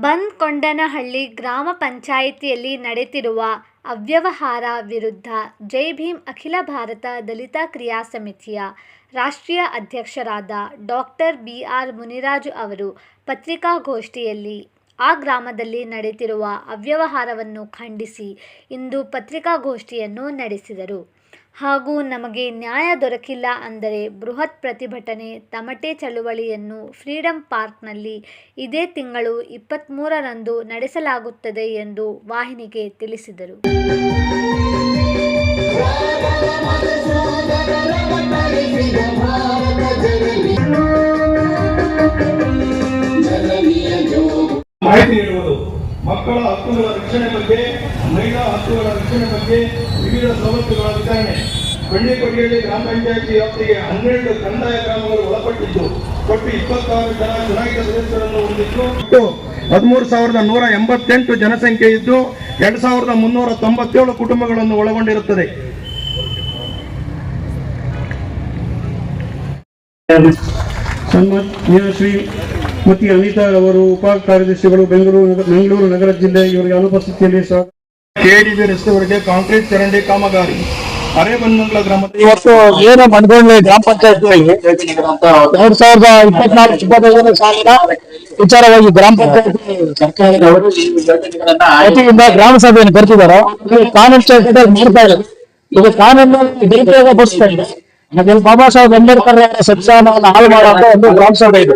ಬಂದ್ಕೊಂಡನಹಳ್ಳಿ ಗ್ರಾಮ ಪಂಚಾಯಿತಿಯಲ್ಲಿ ನಡೆತಿರುವ ಅವ್ಯವಹಾರ ವಿರುದ್ಧ ಜೈ ಭೀಮ್ ಅಖಿಲ ಭಾರತ ದಲಿತ ಕ್ರಿಯಾ ಸಮಿತಿಯ ರಾಷ್ಟ್ರೀಯ ಅಧ್ಯಕ್ಷರಾದ ಡಾಕ್ಟರ್ ಬಿ ಆರ್ ಮುನಿರಾಜು ಅವರು ಪತ್ರಿಕಾಗೋಷ್ಠಿಯಲ್ಲಿ ಆ ಗ್ರಾಮದಲ್ಲಿ ನಡೆತಿರುವ ಅವ್ಯವಹಾರವನ್ನು ಖಂಡಿಸಿ ಇಂದು ಪತ್ರಿಕಾಗೋಷ್ಠಿಯನ್ನು ನಡೆಸಿದರು. ಹಾಗೂ ನಮಗೆ ನ್ಯಾಯ ದೊರಕಿಲ್ಲ ಅಂದರೆ ಬೃಹತ್ ಪ್ರತಿಭಟನೆ ತಮಟೆ ಚಳುವಳಿಯನ್ನು ಫ್ರೀಡಂ ಪಾರ್ಕ್ನಲ್ಲಿ ಇದೇ ತಿಂಗಳು ಇಪ್ಪತ್ತ್ಮೂರರಂದು ನಡೆಸಲಾಗುತ್ತದೆ ಎಂದು ವಾಹಿನಿಗೆ ತಿಳಿಸಿದರು. ಮಕ್ಕಳ ಹಕ್ಕುಗಳ ರಕ್ಷಣೆ ಬಗ್ಗೆ ಮಹಿಳಾ ಹಕ್ಕುಗಳ ರಕ್ಷಣೆ ಬಗ್ಗೆ ವಿವಿಧ ಸವಲತ್ತುಗಳ ವಿತರಣೆ. ಬೆಳ್ಳಿಕೊಡಿಯಲ್ಲಿ ಗ್ರಾಮ ಪಂಚಾಯತಿ ವ್ಯಾಪ್ತಿಗೆ ಹನ್ನೆರಡು ಕಂದಾಯ ಗ್ರಾಮಗಳು ಒಳಪಟ್ಟಿದ್ದು ಒಟ್ಟು ಇಪ್ಪತ್ತಾರು ಜನ ಚುನಾಯಿತ ಸದಸ್ಯರನ್ನು ಹೊಂದಿದ್ದು. ಒಟ್ಟು ಹದಿಮೂರು ಸಾವಿರದ ನೂರ ಎಂಬತ್ತೆಂಟು ಜನಸಂಖ್ಯೆ ಇದ್ದು ಎರಡ್ ಸಾವಿರದ ಮುನ್ನೂರ ತೊಂಬತ್ತೇಳು ಕುಟುಂಬಗಳನ್ನು ಒಳಗೊಂಡಿರುತ್ತದೆ. ಸನ್ಮಾನ್ಯ ಶ್ರೀ ಮತಿ ಅನಿತಾ ಅವರು ಉಪ ಕಾರ್ಯದರ್ಶಿಗಳು ಬೆಂಗಳೂರು ಬೆಂಗಳೂರು ನಗರ ಜಿಲ್ಲೆ ಇವರಿಗೆ ಅನುಪಸ್ಥಿತಿಯಲ್ಲಿ ಕೆಡಿಬಿ ರಸ್ತೆವರೆಗೆ ಕಾಂಕ್ರೀಟ್ ಚರಂಡಿ ಕಾಮಗಾರಿ. ಅರೆಬನ್ನಂಗ್ಲ ಗ್ರಾಮದ ಇವತ್ತು ಏನು ಮನಗೊಂಡ್ಲಿ ಗ್ರಾಮ ಪಂಚಾಯತಿಯಲ್ಲಿ ಎರಡ್ ಸಾವಿರದ ಇಪ್ಪತ್ನಾಲ್ಕು ಇಪ್ಪತ್ತೈದನೇ ಸಾಲಿನ ವಿಚಾರವಾಗಿ ಗ್ರಾಮ ಪಂಚಾಯತ್ ವತಿಯಿಂದ ಗ್ರಾಮ ಸಭೆಯನ್ನು ಕರೆದಿದ್ದಾರೆ. ಕಾನೂನು ಮಾಡ್ತಾ ಇದ್ದಾರೆ ಇದು. ಕಾನೂನು ದುರುಪಯೋಗ ಪಡಿಸ್ತಾ ಇದೆ ಹಾಗಾಗಿ ಬಾಬಾ ಸಾಹೇಬ್ ಅಂಬೇಡ್ಕರ್ ಅವರ ಸಂವಿಧಾನವನ್ನು ಹಾಳು ಮಾಡುವಂತ ಒಂದು ಗ್ರಾಮ ಸಭೆ ಇದು.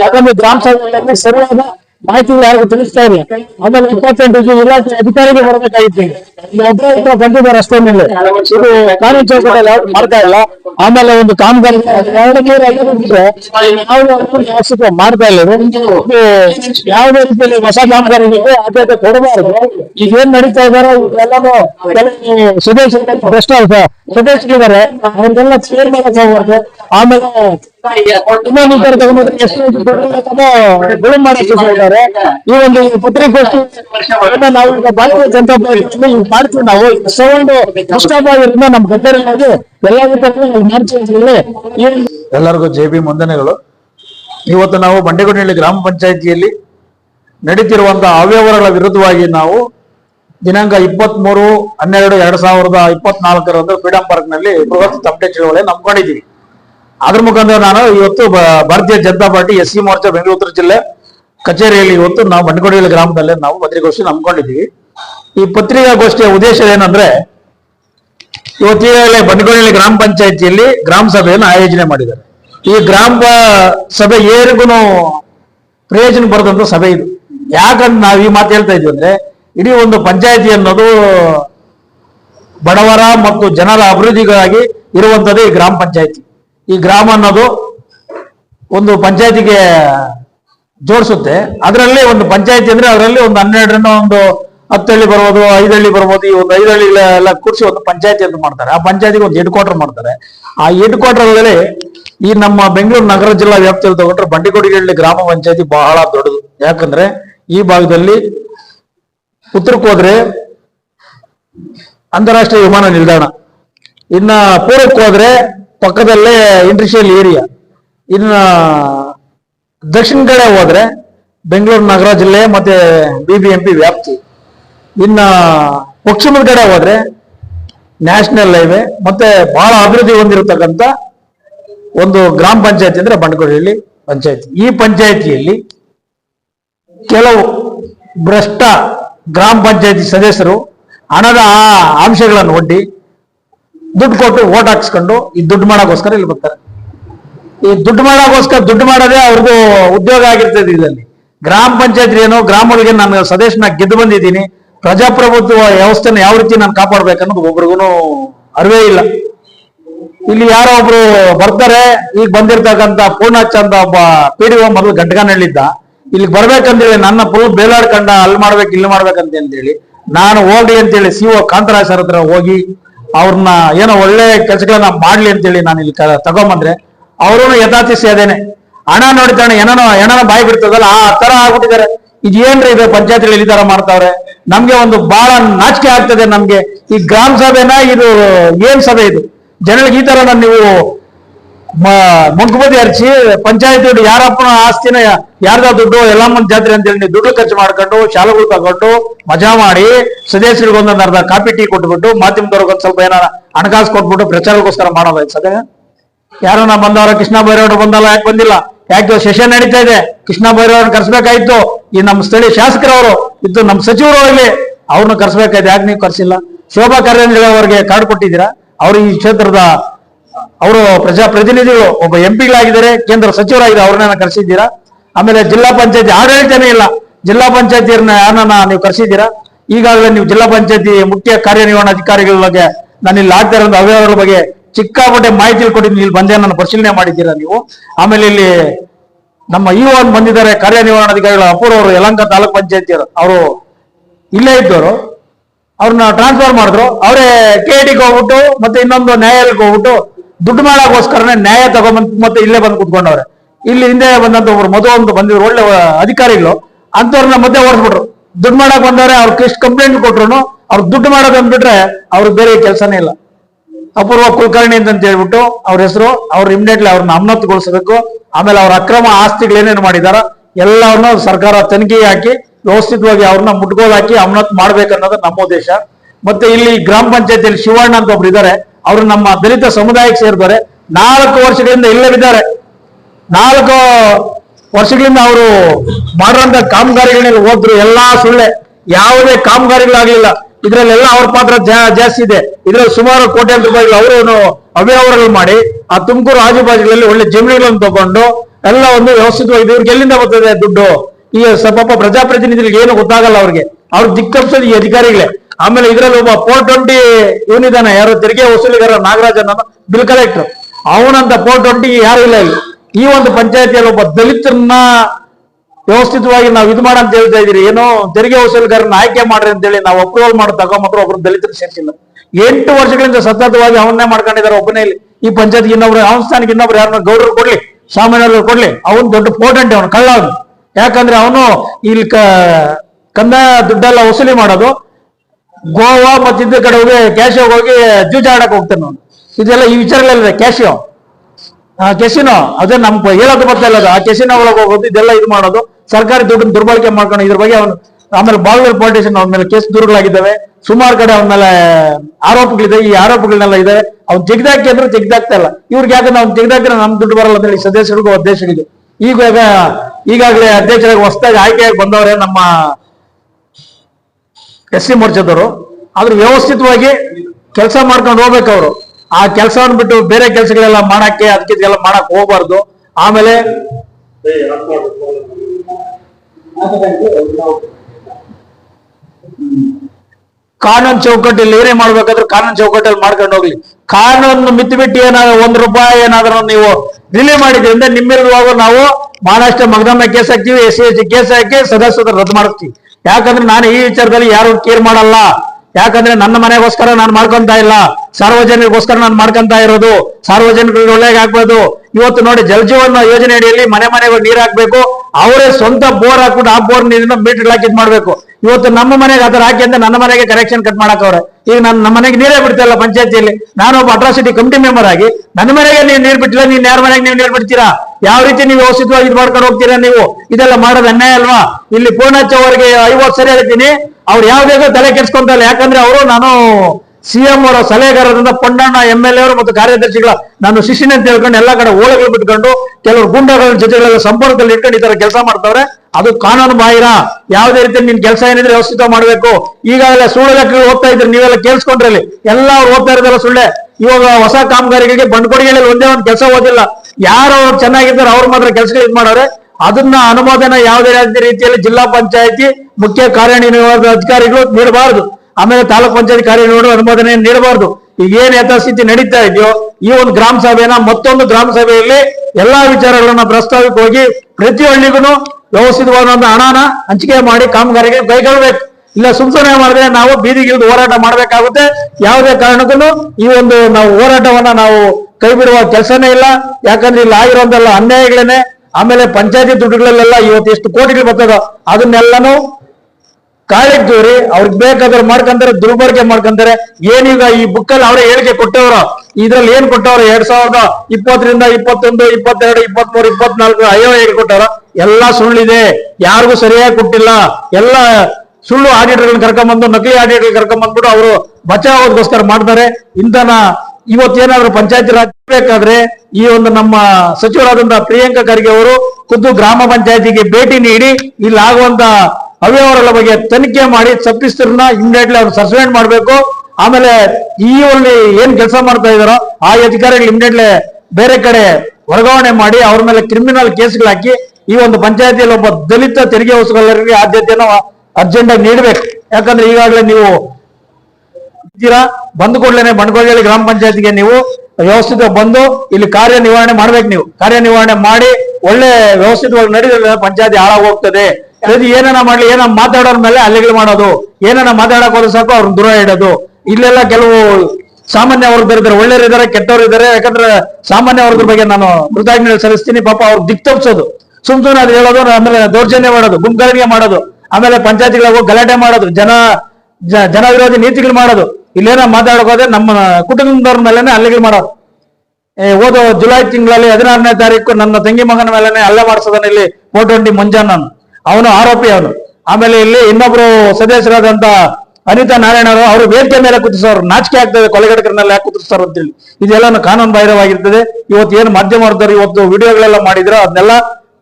ಯಾಕಂದ್ರೆ ಗ್ರಾಮ ಸಭೆಯಲ್ಲಿ ಸರಿಯಾದ ಮಾಹಿತಿಗಳು ಯಾರಿಗೂ ತಿಳಿಸ್ತಾ ಇಲ್ಲ. ಆಮೇಲೆ ಇಪ್ಪತ್ತೆಂಟು ಇಲಾಖೆ ಅಧಿಕಾರಿಗೆ ಬರಬೇಕಾಗಿತ್ತು. ಇಲ್ಲಿ ರಸ್ತೆ ಮೇಲೆ. ಇದು ಕಾನೂನು ಚೌಕಟ್ಟಲ್ಲಿ ಯಾವ್ದು ಮಾಡ್ತಾ ಇಲ್ಲ. ಆಮೇಲೆ ಒಂದು ಕಾಮಗಾರಿ ಎರಡು ಮೂರು ಐದು ಅವಶ್ಯಕ ಮಾಡ್ತಾ ಇಲ್ಲ. ಯಾವುದೇ ರೀತಿಯಲ್ಲಿ ಹೊಸ ಕಾಮಗಾರಿಗಳಿಗೆ ಆದ್ಯತೆ ಕೊಡಬಾರದು. ಈಗ ಏನ್ ನಡೀತಾ ಇದಾರೆ ಎಲ್ಲಾನು ಕೆಲವು ಸ್ವದೇಶಿ ಭ್ರಷ್ಟ ಸ್ವದೇಶಿಗಳಿದ್ದಾರೆ ಅವ್ರಿಗೆಲ್ಲ ಕ್ಲಿಯರ್ ಆಮೇಲೆ ಈ ತಗೊಂಡ್ರೆ ಎಷ್ಟು ಒಂದು ಪತ್ರಿಕೋಷ್ಠಿ ನಾವು ಈಗ ಭಾರತೀಯ ಜನತಾ ಪಾರ್ಟಿ ಮಾಡ್ತೀವಿ ನಾವು. ಸೌಂಡ್ ಇಷ್ಟವಾಗಿರೋದ್ರಿಂದ ನಮ್ಮ ಗದ್ದರಲ್ಲಿ ಎಲ್ಲ ಎಲ್ಲರಿಗೂ ಜೆ ಬಿ ವಂದನೆಗಳು. ಇವತ್ತು ನಾವು ಬಂಡೆಗೊಂಡಳ್ಳಿ ಗ್ರಾಮ ಪಂಚಾಯಿತಿಯಲ್ಲಿ ನಡೀತಿರುವಂತಹ ಅವ್ಯವಹಾರಗಳ ವಿರುದ್ಧವಾಗಿ ನಾವು ದಿನಾಂಕ ಇಪ್ಪತ್ಮೂರು ಹನ್ನೆರಡು ಎರಡ್ ಸಾವಿರದ ಇಪ್ಪತ್ನಾಲ್ಕರಂದು ಫ್ರೀಡಂ ಪಾರ್ಕ್ನಲ್ಲಿ ಬೃಹತ್ ತಮಟೆ ಚಳವಳಿ ನಂಬ್ಕೊಂಡಿದ್ದೀವಿ ಅದ್ರ ಮುಖಾಂತರ ನಾನು ಇವತ್ತು Bharatiya Janata party S C Morcha Bengaluru ಉತ್ತರ ಜಿಲ್ಲೆ ಕಚೇರಿಯಲ್ಲಿ ಇವತ್ತು ನಾವು ಬಂಡಕೋಡಿಯಲ್ಲಿ ಗ್ರಾಮದಲ್ಲಿ ನಾವು ಪತ್ರಿಕಾಗೋಷ್ಠಿ ನಂಬ್ಕೊಂಡಿದ್ದೀವಿ ಈ ಪತ್ರಿಕಾಗೋಷ್ಠಿಯ ಉದ್ದೇಶ ಏನಂದ್ರೆ ಇವತ್ತೀಗಾಗಲೇ ಬಂಡಕೋಡಿಯಲ್ಲಿ ಗ್ರಾಮ ಪಂಚಾಯತಿಯಲ್ಲಿ ಗ್ರಾಮ ಸಭೆಯನ್ನು ಆಯೋಜನೆ ಮಾಡಿದ್ದಾರೆ. ಈ ಗ್ರಾಮ ಸಭೆ ಏರಿಗೂ ಪ್ರಯೋಜನ ಬರದಂತ ಸಭೆ ಇದು. ಯಾಕಂದ್ರೆ ನಾವು ಈ ಮಾತು ಹೇಳ್ತಾ ಇದ್ವಿ ಅಂದ್ರೆ, ಇಡೀ ಒಂದು ಪಂಚಾಯತಿ ಅನ್ನೋದು ಬಡವರ ಮತ್ತು ಜನರ ಅಭಿವೃದ್ಧಿಗಾಗಿ ಇರುವಂತದ್ದು ಈ ಗ್ರಾಮ ಪಂಚಾಯತಿ. ಈ ಗ್ರಾಮ ಅನ್ನೋದು ಒಂದು ಪಂಚಾಯತಿಗೆ ಜೋಡಿಸುತ್ತೆ. ಅದರಲ್ಲಿ ಒಂದು ಪಂಚಾಯತಿ ಅಂದ್ರೆ ಅದರಲ್ಲಿ ಒಂದು ಹನ್ನೆರಡರಿಂದ ಒಂದು ಹತ್ತು ಹಳ್ಳಿ ಬರ್ಬೋದು, ಐದು ಹಳ್ಳಿ ಬರ್ಬೋದು, ಈ ಒಂದು ಐದು ಹಳ್ಳಿ ಎಲ್ಲ ಕೂರಿಸಿ ಒಂದು ಪಂಚಾಯತಿ ಅಂತ ಮಾಡ್ತಾರೆ. ಆ ಪಂಚಾಯತಿಗೆ ಒಂದು ಹೆಡ್ ಕ್ವಾರ್ಟರ್ ಮಾಡ್ತಾರೆ. ಆ ಹೆಡ್ ಕ್ವಾರ್ಟರ್ ಈ ನಮ್ಮ ಬೆಂಗಳೂರು ನಗರ ಜಿಲ್ಲಾ ವ್ಯಾಪ್ತಿಯಲ್ಲಿ ತಗೊಂಡ್ರೆ ಬಂಡಿಕೊಡಿಗಳ್ಳಿ ಗ್ರಾಮ ಪಂಚಾಯತಿ ಬಹಳ ದೊಡ್ಡದು. ಯಾಕಂದ್ರೆ ಈ ಭಾಗದಲ್ಲಿ ಉತ್ತರಕ್ಕೆ ಹೋದ್ರೆ ಅಂತಾರಾಷ್ಟ್ರೀಯ ವಿಮಾನ ನಿಲ್ದಾಣ. ಇನ್ನ ಪೂರ್ವಕ್ಕೆ ಹೋದ್ರೆ ಪಕ್ಕದಲ್ಲೇ ಇಂಡಸ್ಟ್ರಿಯಲ್ ಏರಿಯಾ ಇನ್ನು ದಕ್ಷಿಣ ಕಡೆ ಹೋದ್ರೆ ಬೆಂಗಳೂರು ನಗರ ಜಿಲ್ಲೆ ಮತ್ತೆ ಪಿ ವ್ಯಾಪ್ತಿ. ಇನ್ನ ಪಶ್ಚಿಮದ ಕಡೆ ಹೋದ್ರೆ ನ್ಯಾಷನಲ್ ಹೈವೇ ಮತ್ತೆ ಬಹಳ ಅಭಿವೃದ್ಧಿ ಹೊಂದಿರತಕ್ಕಂತ ಒಂದು ಗ್ರಾಮ ಪಂಚಾಯತಿ ಅಂದ್ರೆ ಬಂಡಕೋಡಹಳ್ಳಿ ಪಂಚಾಯತಿ. ಈ ಪಂಚಾಯತಿಯಲ್ಲಿ ಕೆಲವು ಭ್ರಷ್ಟ ಗ್ರಾಮ ಪಂಚಾಯತಿ ಸದಸ್ಯರು ಹಣದ ಅಂಶಗಳನ್ನು ಒಡ್ಡಿ ದುಡ್ಡು ಕೊಟ್ಟು ಓಟ್ ಹಾಕ್ಸ್ಕೊಂಡು ಈ ದುಡ್ಡು ಮಾಡೋಕ್ಕೋಸ್ಕರ ಇಲ್ಲಿ ಬರ್ತಾರೆ. ಈ ದುಡ್ಡು ಮಾಡೋಕ್ಕೋಸ್ಕರ ದುಡ್ಡು ಮಾಡೋದೇ ಅವ್ರಿಗೂ ಉದ್ಯೋಗ ಆಗಿರ್ತದೆ ಇದರಲ್ಲಿ. ಗ್ರಾಮ ಪಂಚಾಯತ್ ಏನು, ಗ್ರಾಮಗಳಿಗೆ ನಾನು ಸದಸ್ಯನ ಗೆದ್ದು ಬಂದಿದ್ದೀನಿ. ಪ್ರಜಾಪ್ರಭುತ್ವ ವ್ಯವಸ್ಥೆನ ಯಾವ ರೀತಿ ನಾನು ಕಾಪಾಡ್ಬೇಕನ್ನೋದು ಒಬ್ರಿಗೂ ಅರಿವೇ ಇಲ್ಲ. ಇಲ್ಲಿ ಯಾರೋ ಒಬ್ರು ಬರ್ತಾರೆ, ಈಗ ಬಂದಿರ್ತಕ್ಕಂತ ಪೂರ್ಣಚಂದ ಒಬ್ಬ ಪಿ ಡಿ ಒ ಮೊದಲು ಗಡ್ಗನಹಳ್ಳಿದ್ದ ಇಲ್ಲಿ ಬರ್ಬೇಕಂತೇಳಿ ನನ್ನ ಫುಲ್ ಬೇಲಾಡ್ಕಂಡ ಅಲ್ಲಿ ಮಾಡ್ಬೇಕು, ಇಲ್ಲಿ ಮಾಡ್ಬೇಕಂತ ಅಂತೇಳಿ ನಾನು ಹೋಗಿ ಅಂತೇಳಿ ಸಿ ಒ ಕಾಂತರಾಜ್ ಸರ್ ಹತ್ರ ಹೋಗಿ ಅವ್ರನ್ನ ಏನೋ ಒಳ್ಳೆ ಕೆಲಸಗಳನ್ನ ಮಾಡ್ಲಿ ಅಂತೇಳಿ ನಾನು ಇಲ್ಲಿ ತಗೊಂಬಂದ್ರೆ ಅವರು ಯಥಾತಿಸಿ ಅದೇನೆ ಹಣ ನೋಡಿತಾನೆ ಏನೋ ಏನೋ ಬಾಯಿ ಬಿಡ್ತದಲ್ಲ, ಆ ತರ ಆಗ್ಬಿಟ್ಟಿದ್ದಾರೆ. ಇದೇನ್ರಿ ಇದು ಪಂಚಾಯತ್ಗಳು ತರ ಮಾಡ್ತಾವ್ರೆ? ನಮ್ಗೆ ಒಂದು ಬಹಳ ನಾಚಿಕೆ ಆಗ್ತದೆ ನಮ್ಗೆ. ಈ ಗ್ರಾಮ ಸಭೆನ ಇದು ಏನ್ ಸಭೆ ಇದು? ಜನಗಳಿಗೆ ಈ ತರ ನೀವು ಮ- ಮಂಕುಬದಿ ಹರಿಸಿ ಪಂಚಾಯತ್ ದುಡ್ಡು ಯಾರಪ್ಪನ ಆಸ್ತಿನ ಯಾರ್ದ ದುಡ್ಡು ಎಲ್ಲಮ್ಮನ ಜಾತ್ರೆ ಅಂತ ಹೇಳಿ ದುಡ್ಡು ಖರ್ಚು ಮಾಡ್ಕೊಂಡು, ಶಾಲೆಗಳು ತಗೊಂಡು ಮಜಾ ಮಾಡಿ ಸದಸ್ಯರಿಗೆ ಒಂದೊಂದು ಅರ್ಧ ಕಾಪಿ ಟೀ ಕೊಟ್ಬಿಟ್ಟು ಮಾಧ್ಯಮದವ್ರಿಗೆ ಒಂದ್ ಸ್ವಲ್ಪ ಏನಾರ ಹಣಕಾಸು ಕೊಟ್ಬಿಟ್ಟು ಪ್ರಚಾರಕ್ಕೋಸ್ಕರ ಮಾಡೋದಾಯ್ತು ಸದ್ಯ. ಯಾರನ್ನ ಬಂದವರ ಕೃಷ್ಣ ಬೈರೇಗೌಡ ಬಂದಲ್ಲ, ಯಾಕೆ ಬಂದಿಲ್ಲ? ಯಾಕೆ ಸೆಷನ್ ನಡೀತಾ ಇದೆ. ಕೃಷ್ಣ ಬೈರೇಗೌಡ ಕರ್ಸ್ಬೇಕಾಯ್ತು. ಈ ನಮ್ಮ ಸ್ಥಳೀಯ ಶಾಸಕರವರು ಇದ್ದು ನಮ್ಮ ಸಚಿವರು ಇಲ್ಲಿ ಅವ್ರನ್ನ ಕರ್ಸ್ಬೇಕಾಯ್ತು. ಯಾಕೆ ನೀವು ಕರ್ಸಿಲ್ಲ? ಶೋಭಾ ಕರಂದ್ಲಾಜೆ ಅವರಿಗೆ ಕಾರ್ಡ್ ಕೊಟ್ಟಿದ್ದೀರಾ? ಅವರು ಈ ಕ್ಷೇತ್ರದ ಅವರು ಪ್ರಜಾಪ್ರತಿನಿಧಿಗಳು, ಒಬ್ಬ ಎಂಪಿಗಳಾಗಿದ್ದಾರೆ, ಕೇಂದ್ರ ಸಚಿವರಾಗಿದ್ದಾರೆ ಅವ್ರನ್ನ ಕರೆಸಿದ್ದೀರಾ? ಆಮೇಲೆ ಜಿಲ್ಲಾ ಪಂಚಾಯತಿ ಆಡಳಿತನೇ ಇಲ್ಲ. ಜಿಲ್ಲಾ ಪಂಚಾಯತಿಯನ್ನ ಯಾರನ್ನ ನೀವು ಕರೆಸಿದ್ದೀರಾ? ಈಗಾಗಲೇ ನೀವು ಜಿಲ್ಲಾ ಪಂಚಾಯತಿ ಮುಖ್ಯ ಕಾರ್ಯನಿರ್ವಹಣಾಧಿಕಾರಿಗಳ ಬಗ್ಗೆ, ನಾನು ಇಲ್ಲಿ ಆಗ್ತಾ ಇರೋ ಅವ್ಯವಹಾರಗಳ ಬಗ್ಗೆ ಚಿಕ್ಕಾಪಟ್ಟೆ ಮಾಹಿತಿ ಕೊಟ್ಟಿದ್ದೀನಿ. ಇಲ್ಲಿ ಬಂದೆ ನಾನು ಪರಿಶೀಲನೆ ಮಾಡಿದ್ದೀರಾ ನೀವು? ಆಮೇಲೆ ಇಲ್ಲಿ ನಮ್ಮ ಇ ಒನ್ ಬಂದಿದ್ದಾರೆ ಕಾರ್ಯನಿರ್ವಹಣಾಧಿಕಾರಿಗಳು ಅಪೂರ್ವ ಅವರು, ಯಲಂಕ ತಾಲೂಕ್ ಪಂಚಾಯತಿಯವರು. ಅವರು ಇಲ್ಲೇ ಇದ್ದವರು. ಅವ್ರನ್ನ ಟ್ರಾನ್ಸ್ಫರ್ ಮಾಡಿದ್ರು. ಅವರೇ ಕೆ ಡಿಗೆ ಹೋಗ್ಬಿಟ್ಟು ಮತ್ತೆ ಇನ್ನೊಂದು ನ್ಯಾಯಾಲಯಕ್ಕೆ ಹೋಗ್ಬಿಟ್ಟು ದುಡ್ಡು ಮಾಡೋಕ್ಕೋಸ್ಕರನೇ ನ್ಯಾಯ ತಗೊಂಬಂದ್ ಮತ್ತೆ ಇಲ್ಲೇ ಬಂದು ಕುತ್ಕೊಂಡವ್ರೆ. ಇಲ್ಲಿ ಹಿಂದೆ ಬಂದಂತ ಒಬ್ರು ಮಧು ಅಂತ ಬಂದಿದ್ರು, ಒಳ್ಳೆ ಅಧಿಕಾರಿಗಳು. ಅಂತವ್ರನ್ನ ಮಧ್ಯೆ ಓಡಿಸ್ಬಿಟ್ರು. ದುಡ್ಡು ಮಾಡಕ್ ಬಂದವ್ರೆ ಅವ್ರು ಎಷ್ಟು ಕಂಪ್ಲೇಂಟ್ ಕೊಟ್ರು ಅವ್ರು ದುಡ್ಡು ಮಾಡೋದು ಅಂದ್ಬಿಟ್ರೆ ಅವ್ರಿಗೆ ಬೇರೆ ಕೆಲಸನೇ ಇಲ್ಲ. ಅಪೂರ್ವ ಕುಲಕರ್ಣಿ ಅಂತ ಹೇಳ್ಬಿಟ್ಟು ಅವ್ರ ಹೆಸರು, ಅವ್ರು ಇಮಿಡಿಯೇಟ್ಲಿ ಅವ್ರನ್ನ ಅಮಾನತುಗೊಳಿಸಬೇಕು. ಆಮೇಲೆ ಅವ್ರ ಅಕ್ರಮ ಆಸ್ತಿಗಳು ಏನೇನು ಮಾಡಿದಾರ ಎಲ್ಲವನ್ನೂ ಸರ್ಕಾರ ತನಿಖೆ ಹಾಕಿ, ವ್ಯವಸ್ಥಿತವಾಗಿ ಅವ್ರನ್ನ ಮುಟ್ಗೋಲ್ ಹಾಕಿ ಅಮಾನತ್ ಮಾಡ್ಬೇಕನ್ನೋದು ನಮ್ಮ ಉದ್ದೇಶ. ಮತ್ತೆ ಇಲ್ಲಿ ಗ್ರಾಮ ಪಂಚಾಯತಿಯಲ್ಲಿ ಶಿವಣ್ಣ ಅಂತ ಒಬ್ರು ಇದ್ದಾರೆ ಅವರು ನಮ್ಮ ದಲಿತ ಸಮುದಾಯಕ್ಕೆ ಸೇರಿದ್ದಾರೆ ನಾಲ್ಕು ವರ್ಷಗಳಿಂದ ಇಲ್ಲೇ ಇದ್ದಾರೆ ನಾಲ್ಕು ವರ್ಷಗಳಿಂದ ಅವರು ಮಾಡಿರೋಂಥ ಕಾಮಗಾರಿಗಳಲ್ಲಿ ಹೋದ್ರು. ಎಲ್ಲಾ ಸುಳ್ಳೆ. ಯಾವುದೇ ಕಾಮಗಾರಿಗಳಾಗಲಿಲ್ಲ. ಇದರಲ್ಲೆಲ್ಲ ಅವ್ರ ಪಾತ್ರ ಜಾಸ್ತಿ ಇದೆ. ಇದರಲ್ಲಿ ಸುಮಾರು ಕೋಟ್ಯಾಂತರ ರೂಪಾಯಿಗಳು ಅವರು ಅವ್ಯವಹಾರಗಳು ಮಾಡಿ, ಆ ತುಮಕೂರು ಆಜುಬಾಜುಗಳಲ್ಲಿ ಒಳ್ಳೆ ಜಮೀನುಗಳನ್ನು ತಗೊಂಡು, ಎಲ್ಲ ಒಂದು ವ್ಯವಸ್ಥಿತವಾಗಿ ಇವ್ರಿಗೆ ಎಲ್ಲಿಂದ ಬರ್ತದೆ ದುಡ್ಡು? ಈ ಸ್ವಲ್ಪ ಪ್ರಜಾಪ್ರತಿನಿಧಿಗಳಿಗೆ ಏನು ಗೊತ್ತಾಗಲ್ಲ ಅವ್ರಿಗೆ. ಅವ್ರು ದಿಕ್ಕಪ್ಸೋದು ಈ ಅಧಿಕಾರಿಗಳೇ. ಆಮೇಲೆ ಇದ್ರಲ್ಲಿ ಒಬ್ಬ ಫೋರ್ ಟ್ವೆಂಟಿ ಇವನಿದ್ದಾನೆ, ಯಾರು ತೆರಿಗೆ ವಸೂಲಿಗಾರ ನಾಗರಾಜನ್ ಬಿಲ್ ಕಲೆಕ್ಟರ್ ಅವನಂತ ಫೋರ್ ಟ್ವೆಂಟಿ ಯಾರು ಇಲ್ಲ ಇಲ್ಲಿ. ಈ ಒಂದು ಪಂಚಾಯತಿಯಲ್ಲಿ ಒಬ್ಬ ದಲಿತರನ್ನ ವ್ಯವಸ್ಥಿತವಾಗಿ ನಾವು ಇದು ಮಾಡ ಅಂತ ಹೇಳ್ತಾ ಇದೀರಿ ಏನೋ ತೆರಿಗೆ ವಸೂಲಿಗಾರನ್ನ ಆಯ್ಕೆ ಮಾಡ್ರಿ ಅಂತೇಳಿ ನಾವು ಅಪ್ರೂವಲ್ ಮಾಡಿ, ತಗೊಂಬಂದ್ರು ಒಬ್ರು ದಲಿತರ ಸೇರಿಸಿಲ್ಲ. ಎಂಟು ವರ್ಷಗಳಿಂದ ಸತತವಾಗಿ ಅವನ್ನೇ ಮಾಡ್ಕೊಂಡಿದ್ದಾರೆ ಒಬ್ಬನೇ ಇಲ್ಲಿ. ಈ ಪಂಚಾಯತ್ ಇನ್ನೊಬ್ರು, ಅವನ ಸ್ಥಾನಕ್ಕೆ ಇನ್ನೊಬ್ರು ಯಾರನ್ನ ಗೌಡರು ಕೊಡ್ಲಿ ಸಾಮಾನ್ಯರು ಕೊಡ್ಲಿ. ಅವನು ದೊಡ್ಡ ಪೋರ್ಟೆಂಟ್ ಅವನು ಕಳ್ಳ ಅವನು ಯಾಕಂದ್ರೆ ಅವನು ಇಲ್ಲಿ ಕಂದ ದುಡ್ಡೆಲ್ಲ ವಸೂಲಿ ಮಾಡೋದು ಗೋವಾ ಮತ್ತೆ ಇದ್ದ ಕಡೆ ಹೋಗಿ ಕ್ಯಾಶಿಯೋ ಹೋಗಿ ಜೂಜಾಡಕ್ ಹೋಗ್ತೇನೆ ನಾನು. ಇದೆಲ್ಲ ಈ ವಿಚಾರಗಳೆಲ್ಲ ಕ್ಯಾಶಿಯೋ ಆ ಕೆಸಿನೋ ಅದೇ ನಮ್ ಹೇಳೋದು ಬರ್ತಾ ಇಲ್ಲ ಆ ಕೆಸಿನೋ ಒಳಗೆ ಹೋಗೋದು, ಇದೆಲ್ಲ ಇದು ಮಾಡೋದು. ಸರ್ಕಾರಿ ದುಡ್ಡನ್ನ ದುರ್ಬಳಕೆ ಮಾಡ್ಕೊಂಡು ಇದ್ರ ಬಗ್ಗೆ ಅವನು ಆಮೇಲೆ ಬಾಲ್ವೇರ್ ಪಾಲಿಟಿಷನ್ ಅವನ ಮೇಲೆ ಕೇಸ್ ದೂರುಗಳಾಗಿದ್ದಾವೆ. ಸುಮಾರು ಕಡೆ ಅವನ ಮೇಲೆ ಆರೋಪಗಳಿದೆ. ಈ ಆರೋಪಗಳನ್ನೆಲ್ಲ ಇದೆ. ಅವ್ನು ತೆಗ್ದಾಕಿ ಅಂದ್ರೆ ತೆಗ್ದಾಕ್ತಾ ಇಲ್ಲ. ಇವ್ರಿಗೆ ಯಾಕಂದ್ರೆ ಅವ್ನು ತೆಗ್ದಾಕಿದ್ರೆ ನಮ್ ದುಡ್ಡು ಬರಲ್ಲ ಅಂತ ಹೇಳಿ ಸದಸ್ಯರಿಗೂ ಅಧ್ಯಕ್ಷರಿಗೆ ಈಗ ಈಗಾಗಲೇ ಅಧ್ಯಕ್ಷರಾಗಿ ಹೊಸದಾಗಿ ಆಯ್ಕೆಯಾಗಿ ಬಂದವರೇ ನಮ್ಮ ಎಸ್ ಸಿ ಮೋರ್ಚಾದವರು. ಆದ್ರೆ ವ್ಯವಸ್ಥಿತವಾಗಿ ಕೆಲಸ ಮಾಡ್ಕೊಂಡು ಹೋಗ್ಬೇಕು ಅವರು ಆ ಕೆಲಸವನ್ನು ಬಿಟ್ಟು ಬೇರೆ ಕೆಲಸಗಳೆಲ್ಲ ಮಾಡಕ್ಕೆ ಅದಕ್ಕೆ ಇದೆಲ್ಲ ಮಾಡಕ್ ಹೋಗ್ಬಾರ್ದು. ಆಮೇಲೆ ಕಾನೂನು ಚೌಕಟ್ಟಲ್ಲಿ ಏನೇ ಮಾಡ್ಬೇಕಾದ್ರೆ ಕಾನೂನು ಚೌಕಟ್ಟಲ್ಲಿ ಮಾಡ್ಕೊಂಡು ಹೋಗ್ಲಿ. ಕಾನೂನು ಮಿತಿ ಬಿಟ್ಟು ಏನಾದ್ರು ಒಂದ್ ರೂಪಾಯಿ ಏನಾದ್ರೂ ನೀವು ರಿಲೀವ್ ಮಾಡಿದ್ರಿಂದ ನಿಮ್ಮಿರುವಾಗ ನಾವು ಮಹಾರಾಷ್ಟ್ರ ಮಗದಮ್ಮ ಕೇಸ್ ಹಾಕ್ತೀವಿ, S C S T case ಹಾಕಿ ಸದಸ್ಯರು ರದ್ದು ಮಾಡಿಸ್ತೀವಿ. ಯಾಕಂದ್ರೆ ನಾನು ಈ ವಿಚಾರದಲ್ಲಿ ಯಾರು ಕೇರ್ ಮಾಡಲ್ಲ. ಯಾಕಂದ್ರೆ ನನ್ನ ಮನೆಗೋಸ್ಕರ ನಾನು ಮಾಡ್ಕೊಂತ ಇಲ್ಲ. ಸಾರ್ವಜನಿಕರಿಗೋಸ್ಕರ ನಾನು ಮಾಡ್ಕೊಂತ ಇರೋದು. ಸಾರ್ವಜನಿಕರಿಗೆ ಒಳ್ಳೆಗೆ ಹಾಕ್ಬೋದು ಇವತ್ತು ನೋಡಿ ಜಲಜೀವನ ಯೋಜನೆ ಅಡಿಯಲ್ಲಿ ಮನೆ ಮನೆಗೆ ನೀರ್ ಹಾಕ್ಬೇಕು. ಅವರೇ ಸ್ವಂತ ಬೋರ್ ಹಾಕ್ಬಿಟ್ಟು ಆ ಬೋರ್ ನೀರಿನ ಮೀಟರ್ ಹಾಕಿದ್ ಮಾಡ್ಬೇಕು ಇವತ್ತು ನಮ್ಮ ಮನೆಗೆ ಅದರ ಹಾಕಿ ಅಂತ ನನ್ನ ಮನೆಗೆ ಕರೆಕ್ಷನ್ ಕಟ್ ಮಾಡಕ್ಕವ್ರೆ. ಈಗ ನಾನು ನಮ್ಮ ಮನೆಗೆ ನೀರೇ ಬಿಡ್ತಿಲ್ಲ ಪಂಚಾಯತಿಯಲ್ಲಿ. ನಾನು ಒಬ್ಬ ಅಟ್ರಾಸಿಟಿ ಕಮಿಟಿ ಮೆಂಬರ್ ಆಗಿ, ನನ್ನ ಮನೆಗೆ ನೀವು ನೀರು ಬಿಟ್ಟಿಲ್ಲ, ನೀನ್ ಯಾರ ಮನೆಗೆ ನೀವು ನೀರು ಬಿಡ್ತೀರಾ? ಯಾವ ರೀತಿ ನೀವು ವ್ಯವಸ್ಥಿತವಾಗಿ ಇದು ಮಾಡ್ಕೊಂಡು ಹೋಗ್ತೀರಾ ನೀವು? ಇದೆಲ್ಲ ಮಾಡೋದು ಅನ್ಯಾಯ ಅಲ್ವಾ? ಇಲ್ಲಿ ಪೂರ್ಣಚ್ಚ ಅವರಿಗೆ ಐವತ್ತು ಸರಿ ಹೇಳ್ತೀನಿ ಅವ್ರು ಯಾವ್ದಾದ್ರು ತಲೆ ಕೆಡ್ಸ್ಕೊಂತಲ್ಲ ಯಾಕಂದ್ರೆ ಅವರು ನಾನು ಸಿಎಂ ಅವರ ಸಲಹೆಗಾರರಿಂದ ಪೊಂಡಣ್ಣ ಎಂ ಎಲ್ ಎ ಅವರು ಮತ್ತು ಕಾರ್ಯದರ್ಶಿಗಳ ನಾನು ಶಿಷ್ಯನ ಅಂತ ಹೇಳ್ಕೊಂಡು ಎಲ್ಲ ಕಡೆ ಓಳೆಗಳು ಬಿಟ್ಕೊಂಡು ಕೆಲವರು ಗುಂಡಗಳ ಜೊತೆಗಳೆಲ್ಲ ಸಂಪರ್ಕದಲ್ಲಿ ಇಟ್ಕೊಂಡು ಈ ತರ ಕೆಲಸ ಮಾಡ್ತಾವ್ರೆ. ಅದು ಕಾನೂನು ಬಾಹಿರ. ಯಾವುದೇ ರೀತಿ ನಿನ್ ಕೆಲಸ ಏನಿದ್ರೆ ವ್ಯವಸ್ಥಿತ ಮಾಡಬೇಕು. ಈಗಾಗಲೇ ಸುಳ್ಳು ಲೆಕ್ಕಗಳು ಓದ್ತಾ ಇದ್ರೆ, ನೀವೆಲ್ಲ ಕೇಳಿಸ್ಕೊಂಡ್ರಲ್ಲಿ ಎಲ್ಲ ಅವ್ರು ಓದ್ತಾ ಇರೋದೆಲ್ಲ ಸುಳ್ಳೆ. ಇವಾಗ ಹೊಸ ಕಾಮಗಾರಿಗಳಿಗೆ ಬಂಡ್ಕೊಡಿಗಳಲ್ಲಿ ಒಂದೇ ಒಂದು ಕೆಲಸ ಓದಿಲ್ಲ ಯಾರು ಅವ್ರು ಚೆನ್ನಾಗಿದ್ದಾರೆ, ಅವ್ರ ಮಾತ್ರ ಕೆಲಸಗಳು ಇದು ಮಾಡೋರೆ. ಅದನ್ನ ಅನುಮೋದನೆ ಯಾವುದೇ ರೀತಿಯಲ್ಲಿ ಜಿಲ್ಲಾ ಪಂಚಾಯತಿ ಮುಖ್ಯ ಕಾರ್ಯನಿರ್ವಾಹಕ ಅಧಿಕಾರಿಗಳು ನೀಡಬಾರದು. ಆಮೇಲೆ ತಾಲೂಕ್ ಪಂಚಾಯತ್ ಕಾರ್ಯನಿರ್ವಹಣೆ ಅನುಮೋದನೆ ನೀಡಬಾರದು. ಈಗ ಏನ್ ಯಥಾಸ್ಥಿತಿ ನಡೀತಾ ಇದೆಯೋ, ಈ ಒಂದು ಗ್ರಾಮ ಸಭೆನ ಮತ್ತೊಂದು ಗ್ರಾಮ ಸಭೆಯಲ್ಲಿ ಎಲ್ಲಾ ವಿಚಾರಗಳನ್ನ ಪ್ರಸ್ತಾವಕ್ಕೆ ಹೋಗಿ ಪ್ರತಿ ಹಳ್ಳಿಗೂ ವ್ಯವಸ್ಥಿತವಾದ ಒಂದು ಹಣನ ಹಂಚಿಕೆ ಮಾಡಿ ಕಾಮಗಾರಿಗೆ ಕೈಗೊಳ್ಬೇಕು ಇಲ್ಲ ಸುಮ್ಸುನೆ ಮಾಡಿದ್ರೆ ನಾವು ಬೀದಿಗಿಳಿದು ಹೋರಾಟ ಮಾಡಬೇಕಾಗುತ್ತೆ. ಯಾವುದೇ ಕಾರಣಕ್ಕೂ ಈ ಒಂದು ನಾವು ಹೋರಾಟವನ್ನ ನಾವು ಕೈ ಬಿಡುವ ಕೆಲಸನೇ ಇಲ್ಲ. ಯಾಕಂದ್ರೆ ಇಲ್ಲಿ ಆಗಿರೋದೆಲ್ಲ ಅನ್ಯಾಯಗಳೇನೆ. ಆಮೇಲೆ ಪಂಚಾಯತಿ ದುಡ್ಡುಗಳಲ್ಲೆಲ್ಲ ಇವತ್ತು ಎಷ್ಟು ಕೋಟಿಗಳು ಬರ್ತದೋ ಅದನ್ನೆಲ್ಲನೂ ಕಾಳಿಗೆ ದೂರಿ ಅವ್ರಿಗೆ ಬೇಕಾದ್ರೆ ಮಾಡ್ಕೊಂತಾರೆ, ದುರ್ಬಳಕೆ ಮಾಡ್ಕೊಂತಾರೆ. ಏನೀಗ ಈ ಬುಕ್ ಅಲ್ಲಿ ಅವರೇ ಹೇಳಿಕೆ ಕೊಟ್ಟವ್ರು? ಇದ್ರಲ್ಲಿ ಏನ್ ಕೊಟ್ಟವ್ರು? ಎರಡ್ ಸಾವಿರದ ಇಪ್ಪತ್ತರಿಂದ ಇಪ್ಪತ್ತೊಂದು, ಇಪ್ಪತ್ತೆರಡು, ಇಪ್ಪತ್ಮೂರು, ಇಪ್ಪತ್ನಾಲ್ಕು ಅಯ್ಯೋ ಹೇಳಿ ಕೊಟ್ಟವ್ರ ಎಲ್ಲಾ ಸುಳ್ಳಿದೆ. ಯಾರಿಗೂ ಸರಿಯಾಗಿ ಕೊಟ್ಟಿಲ್ಲ. ಎಲ್ಲ ಸುಳ್ಳು ಆಡಿಟರ್ಗಳನ್ನ ಕರ್ಕೊಂಬಂದು, ನಕಲಿ ಆಡಿಟರ್ ಕರ್ಕೊಂಬಂದ್ಬಿಟ್ಟು ಅವರು ಬಚಾವೋದಕ್ಕೋಸ್ಕರ ಮಾಡ್ತಾರೆ. ಇಂತನ ಇವತ್ತೇನಾದ್ರೂ ಪಂಚಾಯತ್ ರಾಜ್ ಬೇಕಾದ್ರೆ ಈ ಒಂದು ನಮ್ಮ ಸಚಿವರಾದಂತಹ ಪ್ರಿಯಾಂಕಾ ಖರ್ಗೆ ಅವರು ಖುದ್ದು ಗ್ರಾಮ ಪಂಚಾಯತಿಗೆ ಭೇಟಿ ನೀಡಿ, ಇಲ್ಲಿ ಆಗುವಂತ ಅವ್ಯವಹಾರಗಳ ಬಗ್ಗೆ ತನಿಖೆ ಮಾಡಿ ತಪ್ಪಿಸ್ತರನ್ನ ಇಮಿಡಿಯೇಟ್ಲಿ ಅವ್ರು ಸಸ್ಪೆಂಡ್ ಮಾಡಬೇಕು. ಆಮೇಲೆ ಈ ಒಳ್ಳೆ ಏನ್ ಕೆಲಸ ಮಾಡ್ತಾ ಇದಾರೋ ಆ ಅಧಿಕಾರಿಗಳು ಇಮಿಡಿಯೇಟ್ಲಿ ಬೇರೆ ಕಡೆ ವರ್ಗಾವಣೆ ಮಾಡಿ ಅವ್ರ ಮೇಲೆ ಕ್ರಿಮಿನಲ್ ಕೇಸ್ಗಳು ಹಾಕಿ ಈ ಒಂದು ಪಂಚಾಯತಿಯಲ್ಲಿ ಒಬ್ಬ ದಲಿತ ತೆರಿಗೆ ವಸೂಲರಿಗೆ ಆದ್ಯತೆಯನ್ನು ಅರ್ಜೆಂಟ್ ಆಗಿ ನೀಡಬೇಕು. ಯಾಕಂದ್ರೆ ಈಗಾಗಲೇ ನೀವು ಇದ್ದೀರಾ? ಬಂದ ಕೂಡಲೇ ಬಂಡ್ಕೋಳಿ ಗ್ರಾಮ ಪಂಚಾಯತ್ಗೆ ನೀವು ವ್ಯವಸ್ಥಿತ ಬಂದು ಇಲ್ಲಿ ಕಾರ್ಯ ನಿರ್ವಹಣೆ ಮಾಡ್ಬೇಕು ನೀವು. ಕಾರ್ಯ ಕಾರ್ಯನಿರ್ವಹಣೆ ಮಾಡಿ ಒಳ್ಳೆ ವ್ಯವಸ್ಥಿತವಾಗಿ ನಡೆದ್ರೆ ಪಂಚಾಯತಿ ಹಾಳಾಗಿ ಹೋಗ್ತದೆ ಏನನ್ನ ಏನಾನ ಮಾಡ್ಲಿ ಏನ ಮಾತಾಡೋರ್ ಮೇಲೆ ಹಲ್ಲೆಗಳು ಮಾಡೋದು, ಏನನ್ನ ಮಾತಾಡಕ್ ಹೋದ್ರೆ ಸಾಕು ಅವ್ರನ್ನ ದೂರ ಇಡೋದು. ಇಲ್ಲೆಲ್ಲ ಕೆಲವು ಸಾಮಾನ್ಯ ವರ್ಗದವ್ರು ಇದ್ದಾರೆ ಒಳ್ಳೆಯವ್ರು ಇದಾರೆ, ಕೆಟ್ಟವ್ರು ಇದಾರೆ, ಯಾಕಂದ್ರೆ ಸಾಮಾನ್ಯ ವರ್ಗದ ಬಗ್ಗೆ ನಾನು ಕೃತಜ್ಞತೆ ಸಲ್ಲಿಸ್ತೀನಿ, ಪಾಪ ಅವ್ರು ದಿಕ್ ತಪ್ಪಿಸೋದು ಸುಮ್ ಸುಮ್ಮನೆ ಅದು ಹೇಳೋದು, ಆಮೇಲೆ ದೌರ್ಜನ್ಯ ಮಾಡೋದು, ಗುಂಪುಗಳಿಗೆ ಮಾಡೋದು, ಆಮೇಲೆ ಪಂಚಾಯತಿಗಳಿಗೆ ಗಲಾಟೆ ಮಾಡೋದು, ಜನ ಜನ ವಿರೋಧಿ ನೀತಿಗಳು ಮಾಡೋದು. ಇಲ್ಲೇನ ಮಾತಾಡೋಕೋದ್ರೆ ನಮ್ಮ ಕುಟುಂಬದವ್ರ ಮೇಲೆನೆ ಹಲ್ಲೆಗಳು ಮಾಡೋದು. ಹೋದ ಜುಲೈ ತಿಂಗಳಲ್ಲಿ ಹದಿನಾರನೇ ತಾರೀಕು ನನ್ನ ತಂಗಿ ಮಗನ ಮೇಲೆನೆ ಹಲ್ಲೆ ಮಾಡಿಸೋದನ್ನ ಇಲ್ಲಿ ಫೋರ್ ಟ್ವೆಂಟಿ ಮುಂಜಾನ್ ನಾನು. ಅವನು ಆರೋಪಿ ಅವನು. ಆಮೇಲೆ ಇಲ್ಲಿ ಇನ್ನೊಬ್ರು ಸದಸ್ಯರಾದಂತ ಅನಿತಾ ನಾರಾಯಣರು, ಅವರು ವೇದಿಕೆ ಮೇಲೆ ಕೂತಿಸೋರು, ನಾಚಿಕೆ ಆಗ್ತದೆ ಕೊಲೆಗಡಕರನ್ನೆಲ್ಲ ಯಾಕೆ ಕೂತಿಸ್ತಾರ ಅಂತೇಳಿ. ಇದೆಲ್ಲ ಕಾನೂನು ಬಾಹಿರವಾಗಿರ್ತದೆ. ಇವತ್ತು ಏನು ಮಾಧ್ಯಮ ವರ್ಗದವ್ರು ಇವತ್ತು ವಿಡಿಯೋಗಳೆಲ್ಲ ಮಾಡಿದ್ರು ಅದನ್ನೆಲ್ಲ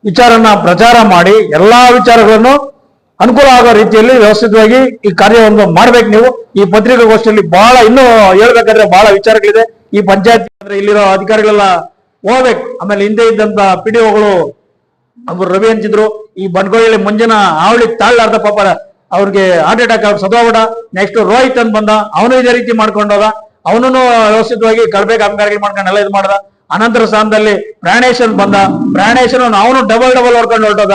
ವಿಚಾರನ ಪ್ರಚಾರ ಮಾಡಿ ಎಲ್ಲಾ ವಿಚಾರಗಳನ್ನು ಅನುಕೂಲ ಆಗೋ ರೀತಿಯಲ್ಲಿ ವ್ಯವಸ್ಥಿತವಾಗಿ ಈ ಕಾರ್ಯವನ್ನು ಮಾಡ್ಬೇಕು ನೀವು. ಈ ಪತ್ರಿಕಾಗೋಷ್ಠಿಯಲ್ಲಿ ಬಹಳ ಇನ್ನೂ ಹೇಳ್ಬೇಕಾದ್ರೆ ಬಹಳ ವಿಚಾರಗಳಿದೆ. ಈ ಪಂಚಾಯತ್ ಅಂದ್ರೆ ಇಲ್ಲಿರೋ ಅಧಿಕಾರಿಗಳೆಲ್ಲ ಹೋಗ್ಬೇಕು. ಆಮೇಲೆ ಹಿಂದೆ ಇದ್ದಂತ ಪಿ ಡಿ ಒಗಳು ರವಿ ಅಂತಿದ್ರು. ಈ ಬಂಡ್ಗೋಳಿ ಮುಂಜಾನ ಆವಳಿ ತಾಳ್ಲಾರ್ದ ಪಾಪ ಅವ್ರಿಗೆ ಹಾರ್ಟ್ ಅಟ್ಯಾಕ್ ಅವ್ರು ಸದೋಗ್ಬಿಡ ನೆಕ್ಸ್ಟ್ ರೋಹಿತ್ ಅಂತ ಬಂದ. ಅವನು ಇದೇ ರೀತಿ ಮಾಡ್ಕೊಂಡೋದ ಅವನು ವ್ಯವಸ್ಥಿತವಾಗಿ ಕಳ್ಬೇಕು ಕಾಮಗಾರಿಗಳು ಮಾಡ್ಕೊಂಡು ಎಲ್ಲ ಇದು ಮಾಡ್ದ. ಅನಂತರ ಸ್ಥಾನದಲ್ಲಿ ಪ್ರಾಣೇಶ್ ಅಂತ ಬಂದ. ಪ್ರಾಣೇಶನ್ ಅವನು ಡಬಲ್ ಡಬಲ್ ಹೊಡ್ಕೊಂಡು ಹೊರಟೋದ.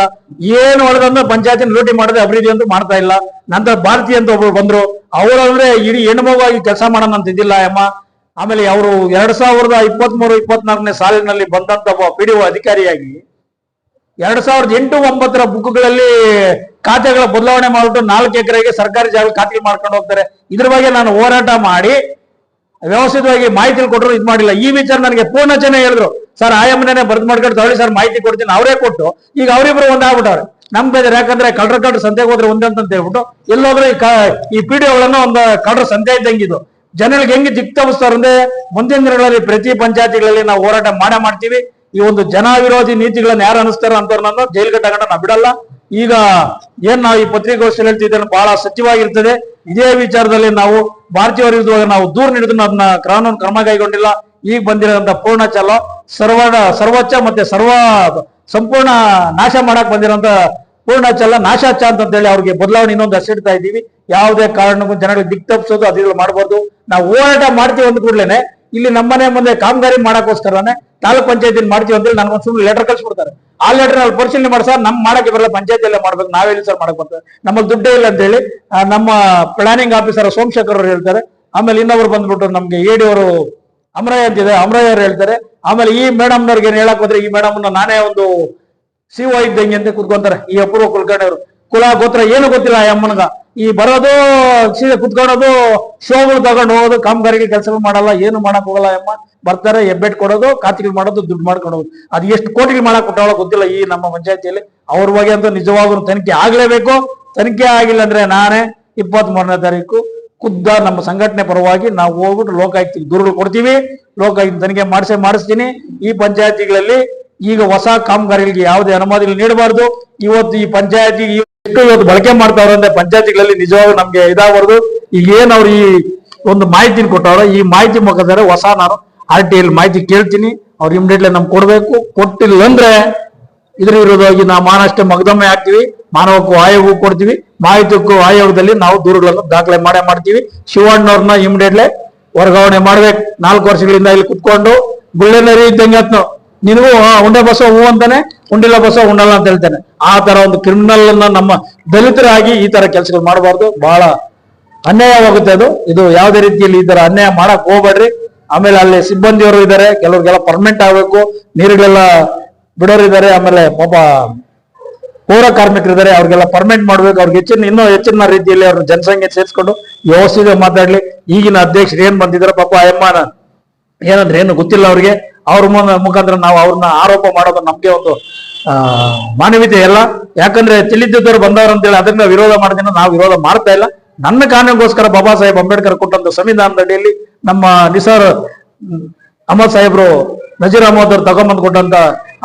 ಏನು ಹೊಡೆದಂದ್ರೆ ಪಂಚಾಯತಿನ ಲೂಟಿ ಮಾಡದೆ ಅಭಿವೃದ್ಧಿ ಅಂತ ಮಾಡ್ತಾ ಇಲ್ಲ. ನಂತರ ಭಾರತಿ ಅಂತ ಒಬ್ರು ಬಂದ್ರು. ಅವರು ಅಂದ್ರೆ ಇಡೀ ಹೆಣ್ಮಗಾಗಿ ಕೆಲಸ ಮಾಡೋಣ ಅಂತ ಇದ್ದಿಲ್ಲ ಅಮ್ಮ ಆಮೇಲೆ ಅವರು ಎರಡ್ ಸಾವಿರದ ಇಪ್ಪತ್ತ್ ಮೂರು ಇಪ್ಪತ್ನಾಲ್ಕನೇ ಸಾಲಿನಲ್ಲಿ ಬಂದಂತ ಒಬ್ಬ ಪಿ ಡಿ ಅಧಿಕಾರಿಯಾಗಿ ಎರಡ್ ಸಾವಿರದ ಎಂಟು ಒಂಬತ್ತರ ಬುಕ್ಗಳಲ್ಲಿ ಖಾತೆಗಳ ಬದಲಾವಣೆ ಮಾಡಿಬಿಟ್ಟು ನಾಲ್ಕು ಎಕರೆಗೆ ಸರ್ಕಾರಿ ಜಾಗ ಖಾತೆ ಮಾಡ್ಕೊಂಡು ಹೋಗ್ತಾರೆ. ಇದ್ರ ಬಗ್ಗೆ ನಾನು ಹೋರಾಟ ಮಾಡಿ ವ್ಯವಸ್ಥಿತವಾಗಿ ಮಾಹಿತಿ ಕೊಟ್ಟರು ಇದು ಮಾಡಿಲ್ಲ. ಈ ವಿಚಾರ ನನಗೆ ಪೂರ್ಣಚನೆ ಹೇಳಿದ್ರು. ಸರ್ ಆಯಮ್ಮನೇ ಬರೆದು ಮಾಡ್ಕೊಂಡು ತಗೊಳ್ಳಿ ಸರ್, ಮಾಹಿತಿ ಕೊಡ್ತೀನಿ. ಅವರೇ ಕೊಟ್ಟು, ಈಗ ಅವರಿಬ್ರು ಒಂದಾಗ್ಬಿಟ್ಟವ್ರೆ ನಮ್ ಬೇಜಾರ್ ಯಾಕಂದ್ರೆ ಕಳ್ರ ಕಳ್ರ ಸಂತೆಗೆ ಹೋದ್ರೆ ಒಂದೇ ಅಂತ ಹೇಳ್ಬಿಟ್ಟು, ಎಲ್ಲೋದ್ರೆ ಈ ಪಿಡಿಒಗಳನ್ನ ಒಂದು ಕಳ್ರ ಸಂತೆ ಇದ್ದಂಗಿದು ಜನರಿಗೆ ಹೆಂಗೆ ದಿಕ್ ತಪ್ಪಿಸ್ತಾರೆ ಅಂದ್ರೆ ಮುಂದಿನ ದಿನಗಳಲ್ಲಿ ಪ್ರತಿ ಪಂಚಾಯತಿಗಳಲ್ಲಿ ನಾವು ಹೋರಾಟ ಮಾಡೇ ಮಾಡ್ತೀವಿ. ಈ ಒಂದು ಜನ ವಿರೋಧಿ ನೀತಿಗಳನ್ನ ಯಾರು ಅನಿಸ್ತಾರ ಅಂತವ್ರನ್ನ ಜೈಲ್ಗೆ ತಗೊಂಡ ನಾ ಬಿಡಲ್ಲ. ಈಗ ಏನ್ ನಾವು ಈ ಪತ್ರಿಕಾಗೋಷ್ಠಿಯಲ್ಲಿ ಹೇಳ್ತಿದ್ದೇನೆ ಬಹಳ ಸತ್ಯವಾಗಿರ್ತದೆ. ಇದೇ ವಿಚಾರದಲ್ಲಿ ನಾವು ಭಾರತೀಯ ವಿರುದ್ಧವಾಗಿ ನಾವು ದೂರ ನೀಡಿದ್ರು ಅದನ್ನ ಕಾನೂನು ಕ್ರಮ ಕೈಗೊಂಡಿಲ್ಲ. ಈಗ ಬಂದಿರೋಂತ ಪೂರ್ಣಚಲ, ಸರ್ವ ಸರ್ವೋಚ್ಚ ಮತ್ತೆ ಸರ್ವ ಸಂಪೂರ್ಣ ನಾಶ ಮಾಡಕ್ ಬಂದಿರೋಂತ ಪೂರ್ಣಚಲ, ನಾಶಾಚ ಅಂತ ಹೇಳಿ ಅವ್ರಿಗೆ ಬದಲಾವಣೆ ಇನ್ನೊಂದು ಹಸಿಡ್ತಾ ಇದ್ದೀವಿ. ಯಾವುದೇ ಕಾರಣಕ್ಕೂ ಜನಗಳಿಗೆ ದಿಕ್ ತಪ್ಪಿಸೋದು ಮಾಡಬಾರ್ದು ನಾವು ಹೋರಾಟ ಮಾಡ್ತೀವಿ ಅಂದ ಕೂಡ್ಲೇನೆ ಇಲ್ಲಿ ನಮ್ಮನೆ ಮುಂದೆ ಕಾಮಗಾರಿ ಮಾಡಕ್ಕೋಸ್ಕರನೇ ತಾಲೂಕ್ ಪಂಚಾಯತಿ ಮಾಡ್ತೀವಿ ಅಂತೇಳಿ ನನಗೊಂದು ಸುಮ್ಮನೆ ಲೆಟರ್ ಕಳ್ಸಿಬಿಡ್ತಾರೆ ಆ ಲೆಟರ್ ಅಲ್ಲಿ ಪರಿಶೀಲನೆ ಮಾಡಿ, ಸರ್ ನಮ್ ಮಾಡಕ್ಕೆ ಬರಲ್ಲ, ಪಂಚಾಯತಿಯಲ್ಲೇ ಮಾಡ್ಬೇಕು, ನಾವೆಲ್ಲಿ ಸರ್ ಮಾಡಕ್ ನಮಗೆ ದುಡ್ಡೇ ಇಲ್ಲ ಅಂತ ಹೇಳಿ ನಮ್ಮ ಪ್ಲಾನಿಂಗ್ ಆಫೀಸರ್ ಸೋಮಶೇಖರ್ ಅವರು ಹೇಳ್ತಾರೆ. ಆಮೇಲೆ ಇನ್ನೊಬ್ರು ಬಂದ್ಬಿಟ್ಟು ನಮ್ಗೆ ಎಡಿ ಅವರು ಅಮರಯ್ಯ ಅಂತಿದೆ ಅಮರಯ್ಯ ಅವರು ಹೇಳ್ತಾರೆ. ಆಮೇಲೆ ಈ ಮೇಡಮ್ನವ್ರಿಗೆ ಏನ್ ಹೇಳಕ್ ಹೋದ್ರೆ, ಈ ಮೇಡಮ್ ನಾನೇ ಒಂದು ಸಿಒ ಇದ್ದಂಗೆ ಅಂತ ಕುತ್ಕೊಂತಾರೆ, ಈ ಅಪೂರ್ವ ಕುಲಕರ್ಣಿ ಅವರು ಕುಲ ಗೋತ್ರ ಏನು ಗೊತ್ತಿಲ್ಲ ಅಮ್ಮನ್ಗ. ಈ ಬರೋದು ಸೀದೆ ಕುತ್ಕೊಳೋದು ಶೋಗಳು ತಗೊಂಡು ಹೋಗೋದು, ಕಾಮಗಾರಿಗೆ ಕೆಲಸಗಳು ಮಾಡಲ್ಲ, ಏನು ಮಾಡಕ್ ಹೋಗಲ್ಲ ಅಮ್ಮ. ಬರ್ತಾರೆ, ಹೆಬ್ಬೆಟ್ ಕೊಡೋದು ಖಾತೆಗಳು ಮಾಡೋದು, ದುಡ್ಡು ಮಾಡ್ಕೊಡೋದು ಅದು ಎಷ್ಟು ಕೋಟಿಗಳು ಮಾಡಕ್ ಕೊಟ್ಟಾವೋ ಗೊತ್ತಿಲ್ಲ ಈ ನಮ್ಮ ಪಂಚಾಯತಿಯಲ್ಲಿ. ಅವ್ರ ಬಗ್ಗೆ ಅಂತೂ ನಿಜವಾಗ್ಲೂ ತನಿಖೆ ಆಗ್ಲೇಬೇಕು. ತನಿಖೆ ಆಗಿಲ್ಲ ಅಂದ್ರೆ ನಾನೇ ಇಪ್ಪತ್ತ್ ಮೂರನೇ ತಾರೀಕು ಖುದ್ದ ನಮ್ಮ ಸಂಘಟನೆ ಪರವಾಗಿ ನಾವು ಹೋಗ್ಬಿಟ್ಟು ಲೋಕಾಯುಕ್ತಿಗೆ ದೂರುಗಳು ಕೊಡ್ತೀವಿ. ಲೋಕಾಯುಕ್ತ ತನಿಖೆ ಮಾಡಿಸೇ ಮಾಡಿಸ್ತೀನಿ. ಈ ಪಂಚಾಯತಿಗಳಲ್ಲಿ ಈಗ ಹೊಸ ಕಾಮಗಾರಿಗಳಿಗೆ ಯಾವುದೇ ಅನುಮತಿಗಳು ನೀಡಬಾರ್ದು. ಇವತ್ತು ಈ ಪಂಚಾಯತಿ ಎಷ್ಟು ಇವತ್ತು ಬಳಕೆ ಮಾಡ್ತಾವ್ರ ಅಂದ್ರೆ ಪಂಚಾಯತಿಗಳಲ್ಲಿ ನಿಜವಾಗ್ಲೂ ನಮ್ಗೆ ಇದಾಗಬಾರ್ದು. ಈಗ ಏನ್ ಅವ್ರು ಈ ಒಂದು ಮಾಹಿತಿ ಕೊಟ್ಟವ್ರ, ಈ ಮಾಹಿತಿ ಮುಖಾಂತರ ಹೊಸ ನಾನು ಆರ್ ಟಿ ಎಲ್ ಮಾಹಿತಿ ಕೇಳ್ತೀನಿ. ಅವ್ರು ಇಮಿಡಿಯೇಟ್ಲಿ ನಮ್ಗೆ ಕೊಡ್ಬೇಕು. ಕೊಟ್ಟಿಲ್ಲ ಅಂದ್ರೆ ಇದ್ರ ವಿರೋಧವಾಗಿ ನಾವು ಮಾನಷ್ಟೇ ಮಗದೊಮ್ಮೆ ಹಾಕ್ತಿವಿ ಮಾನವಕ್ಕೂ ಆಯೋಗಕ್ಕೂ ಕೊಡ್ತೀವಿ. ಮಾಹಿತಿಗೂ ಆಯೋಗದಲ್ಲಿ ನಾವು ದೂರುಗಳನ್ನು ದಾಖಲೆ ಮಾಡೇ ಮಾಡ್ತೀವಿ. ಶಿವಣ್ಣವ್ರನ್ನ ಇಮಿಡಿಯೇಟ್ಲಿ ವರ್ಗಾವಣೆ ಮಾಡ್ಬೇಕು. ನಾಲ್ಕು ವರ್ಷಗಳಿಂದ ಇಲ್ಲಿ ಕುತ್ಕೊಂಡು ಗುಳ್ಳೆನರಿ ಇದ್ದಂಗೆ ನಿನಗೂ ಉಂಡೆ ಬಸವ ಹೂ ಅಂತಾನೆ ಉಂಡಿಲ್ಲ ಬಸ ಉಂಡಲ್ಲ ಅಂತ ಹೇಳ್ತೇನೆ. ಆ ತರ ಒಂದು ಕ್ರಿಮಿನಲ್ ಅನ್ನ ನಮ್ಮ ದಲಿತರಾಗಿ ಈ ತರ ಕೆಲಸಗಳು ಮಾಡಬಾರ್ದು. ಬಹಳ ಅನ್ಯಾಯವಾಗುತ್ತೆ ಅದು. ಇದು ಯಾವುದೇ ರೀತಿಯಲ್ಲಿ ಈ ತರ ಅನ್ಯಾಯ ಮಾಡಕ್ ಹೋಗ್ಬೇಡ್ರಿ. ಆಮೇಲೆ ಅಲ್ಲಿ ಸಿಬ್ಬಂದಿಯವರು ಇದ್ದಾರೆ. ಕೆಲವ್ರಿಗೆಲ್ಲ ಪರ್ಮನೆಂಟ್ ಆಗ್ಬೇಕು. ನೀರುಗಳೆಲ್ಲ ಬಿಡೋರು ಇದ್ದಾರೆ ಆಮೇಲೆ ಪಾಪ ಪೌರ ಕಾರ್ಮಿಕರಿದ್ದಾರೆ ಅವ್ರಿಗೆಲ್ಲ ಪರ್ಮನೆಂಟ್ ಮಾಡ್ಬೇಕು. ಅವ್ರಿಗೆ ಹೆಚ್ಚಿನ, ಇನ್ನೂ ಹೆಚ್ಚಿನ ರೀತಿಯಲ್ಲಿ ಅವ್ರ ಜನಸಂಖ್ಯೆ ಸೇರಿಸ್ಕೊಂಡು ವ್ಯವಸ್ಥೆ ಮಾತಾಡ್ಲಿ. ಈಗಿನ ಅಧ್ಯಕ್ಷರು ಏನ್ ಬಂದಿದ್ದಾರೆ? ಪಾಪ ಅಯ್ಯಮ್ಮನ ಏನಂದ್ರೆ ಏನು ಗೊತ್ತಿಲ್ಲ ಅವ್ರಿಗೆ. ಅವ್ರ ಮುಖಾಂತರ ನಾವು ಅವ್ರನ್ನ ಆರೋಪ ಮಾಡೋದು ನಮ್ಗೆ ಒಂದು ಮಾನವೀಯತೆ ಇಲ್ಲ ಯಾಕಂದ್ರೆ ತಿಳಿದಿದ್ದವ್ರು ಬಂದವರು ಅಂತೇಳಿ ಅದನ್ನ ವಿರೋಧ ಮಾಡಿದ್ರೆ ನಾವು ವಿರೋಧ ಮಾಡ್ತಾ ಇಲ್ಲ. ನನ್ನ ಕಾರಣಕ್ಕೋಸ್ಕರ ಬಾಬಾ ಸಾಹೇಬ್ ಅಂಬೇಡ್ಕರ್ ಕೊಟ್ಟಂತ ಸಂವಿಧಾನದ ಅಡಿಯಲ್ಲಿ ನಮ್ಮ ನಿಸಾರ್ ಹ್ಮ್, ಅಹಮದ್ ಸಾಹೇಬ್ರು ನಜೀರ್ ಅಹಮದ್ ಅವ್ರು ತಗೊಂಬಂದ್ ಕೊಟ್ಟಂತ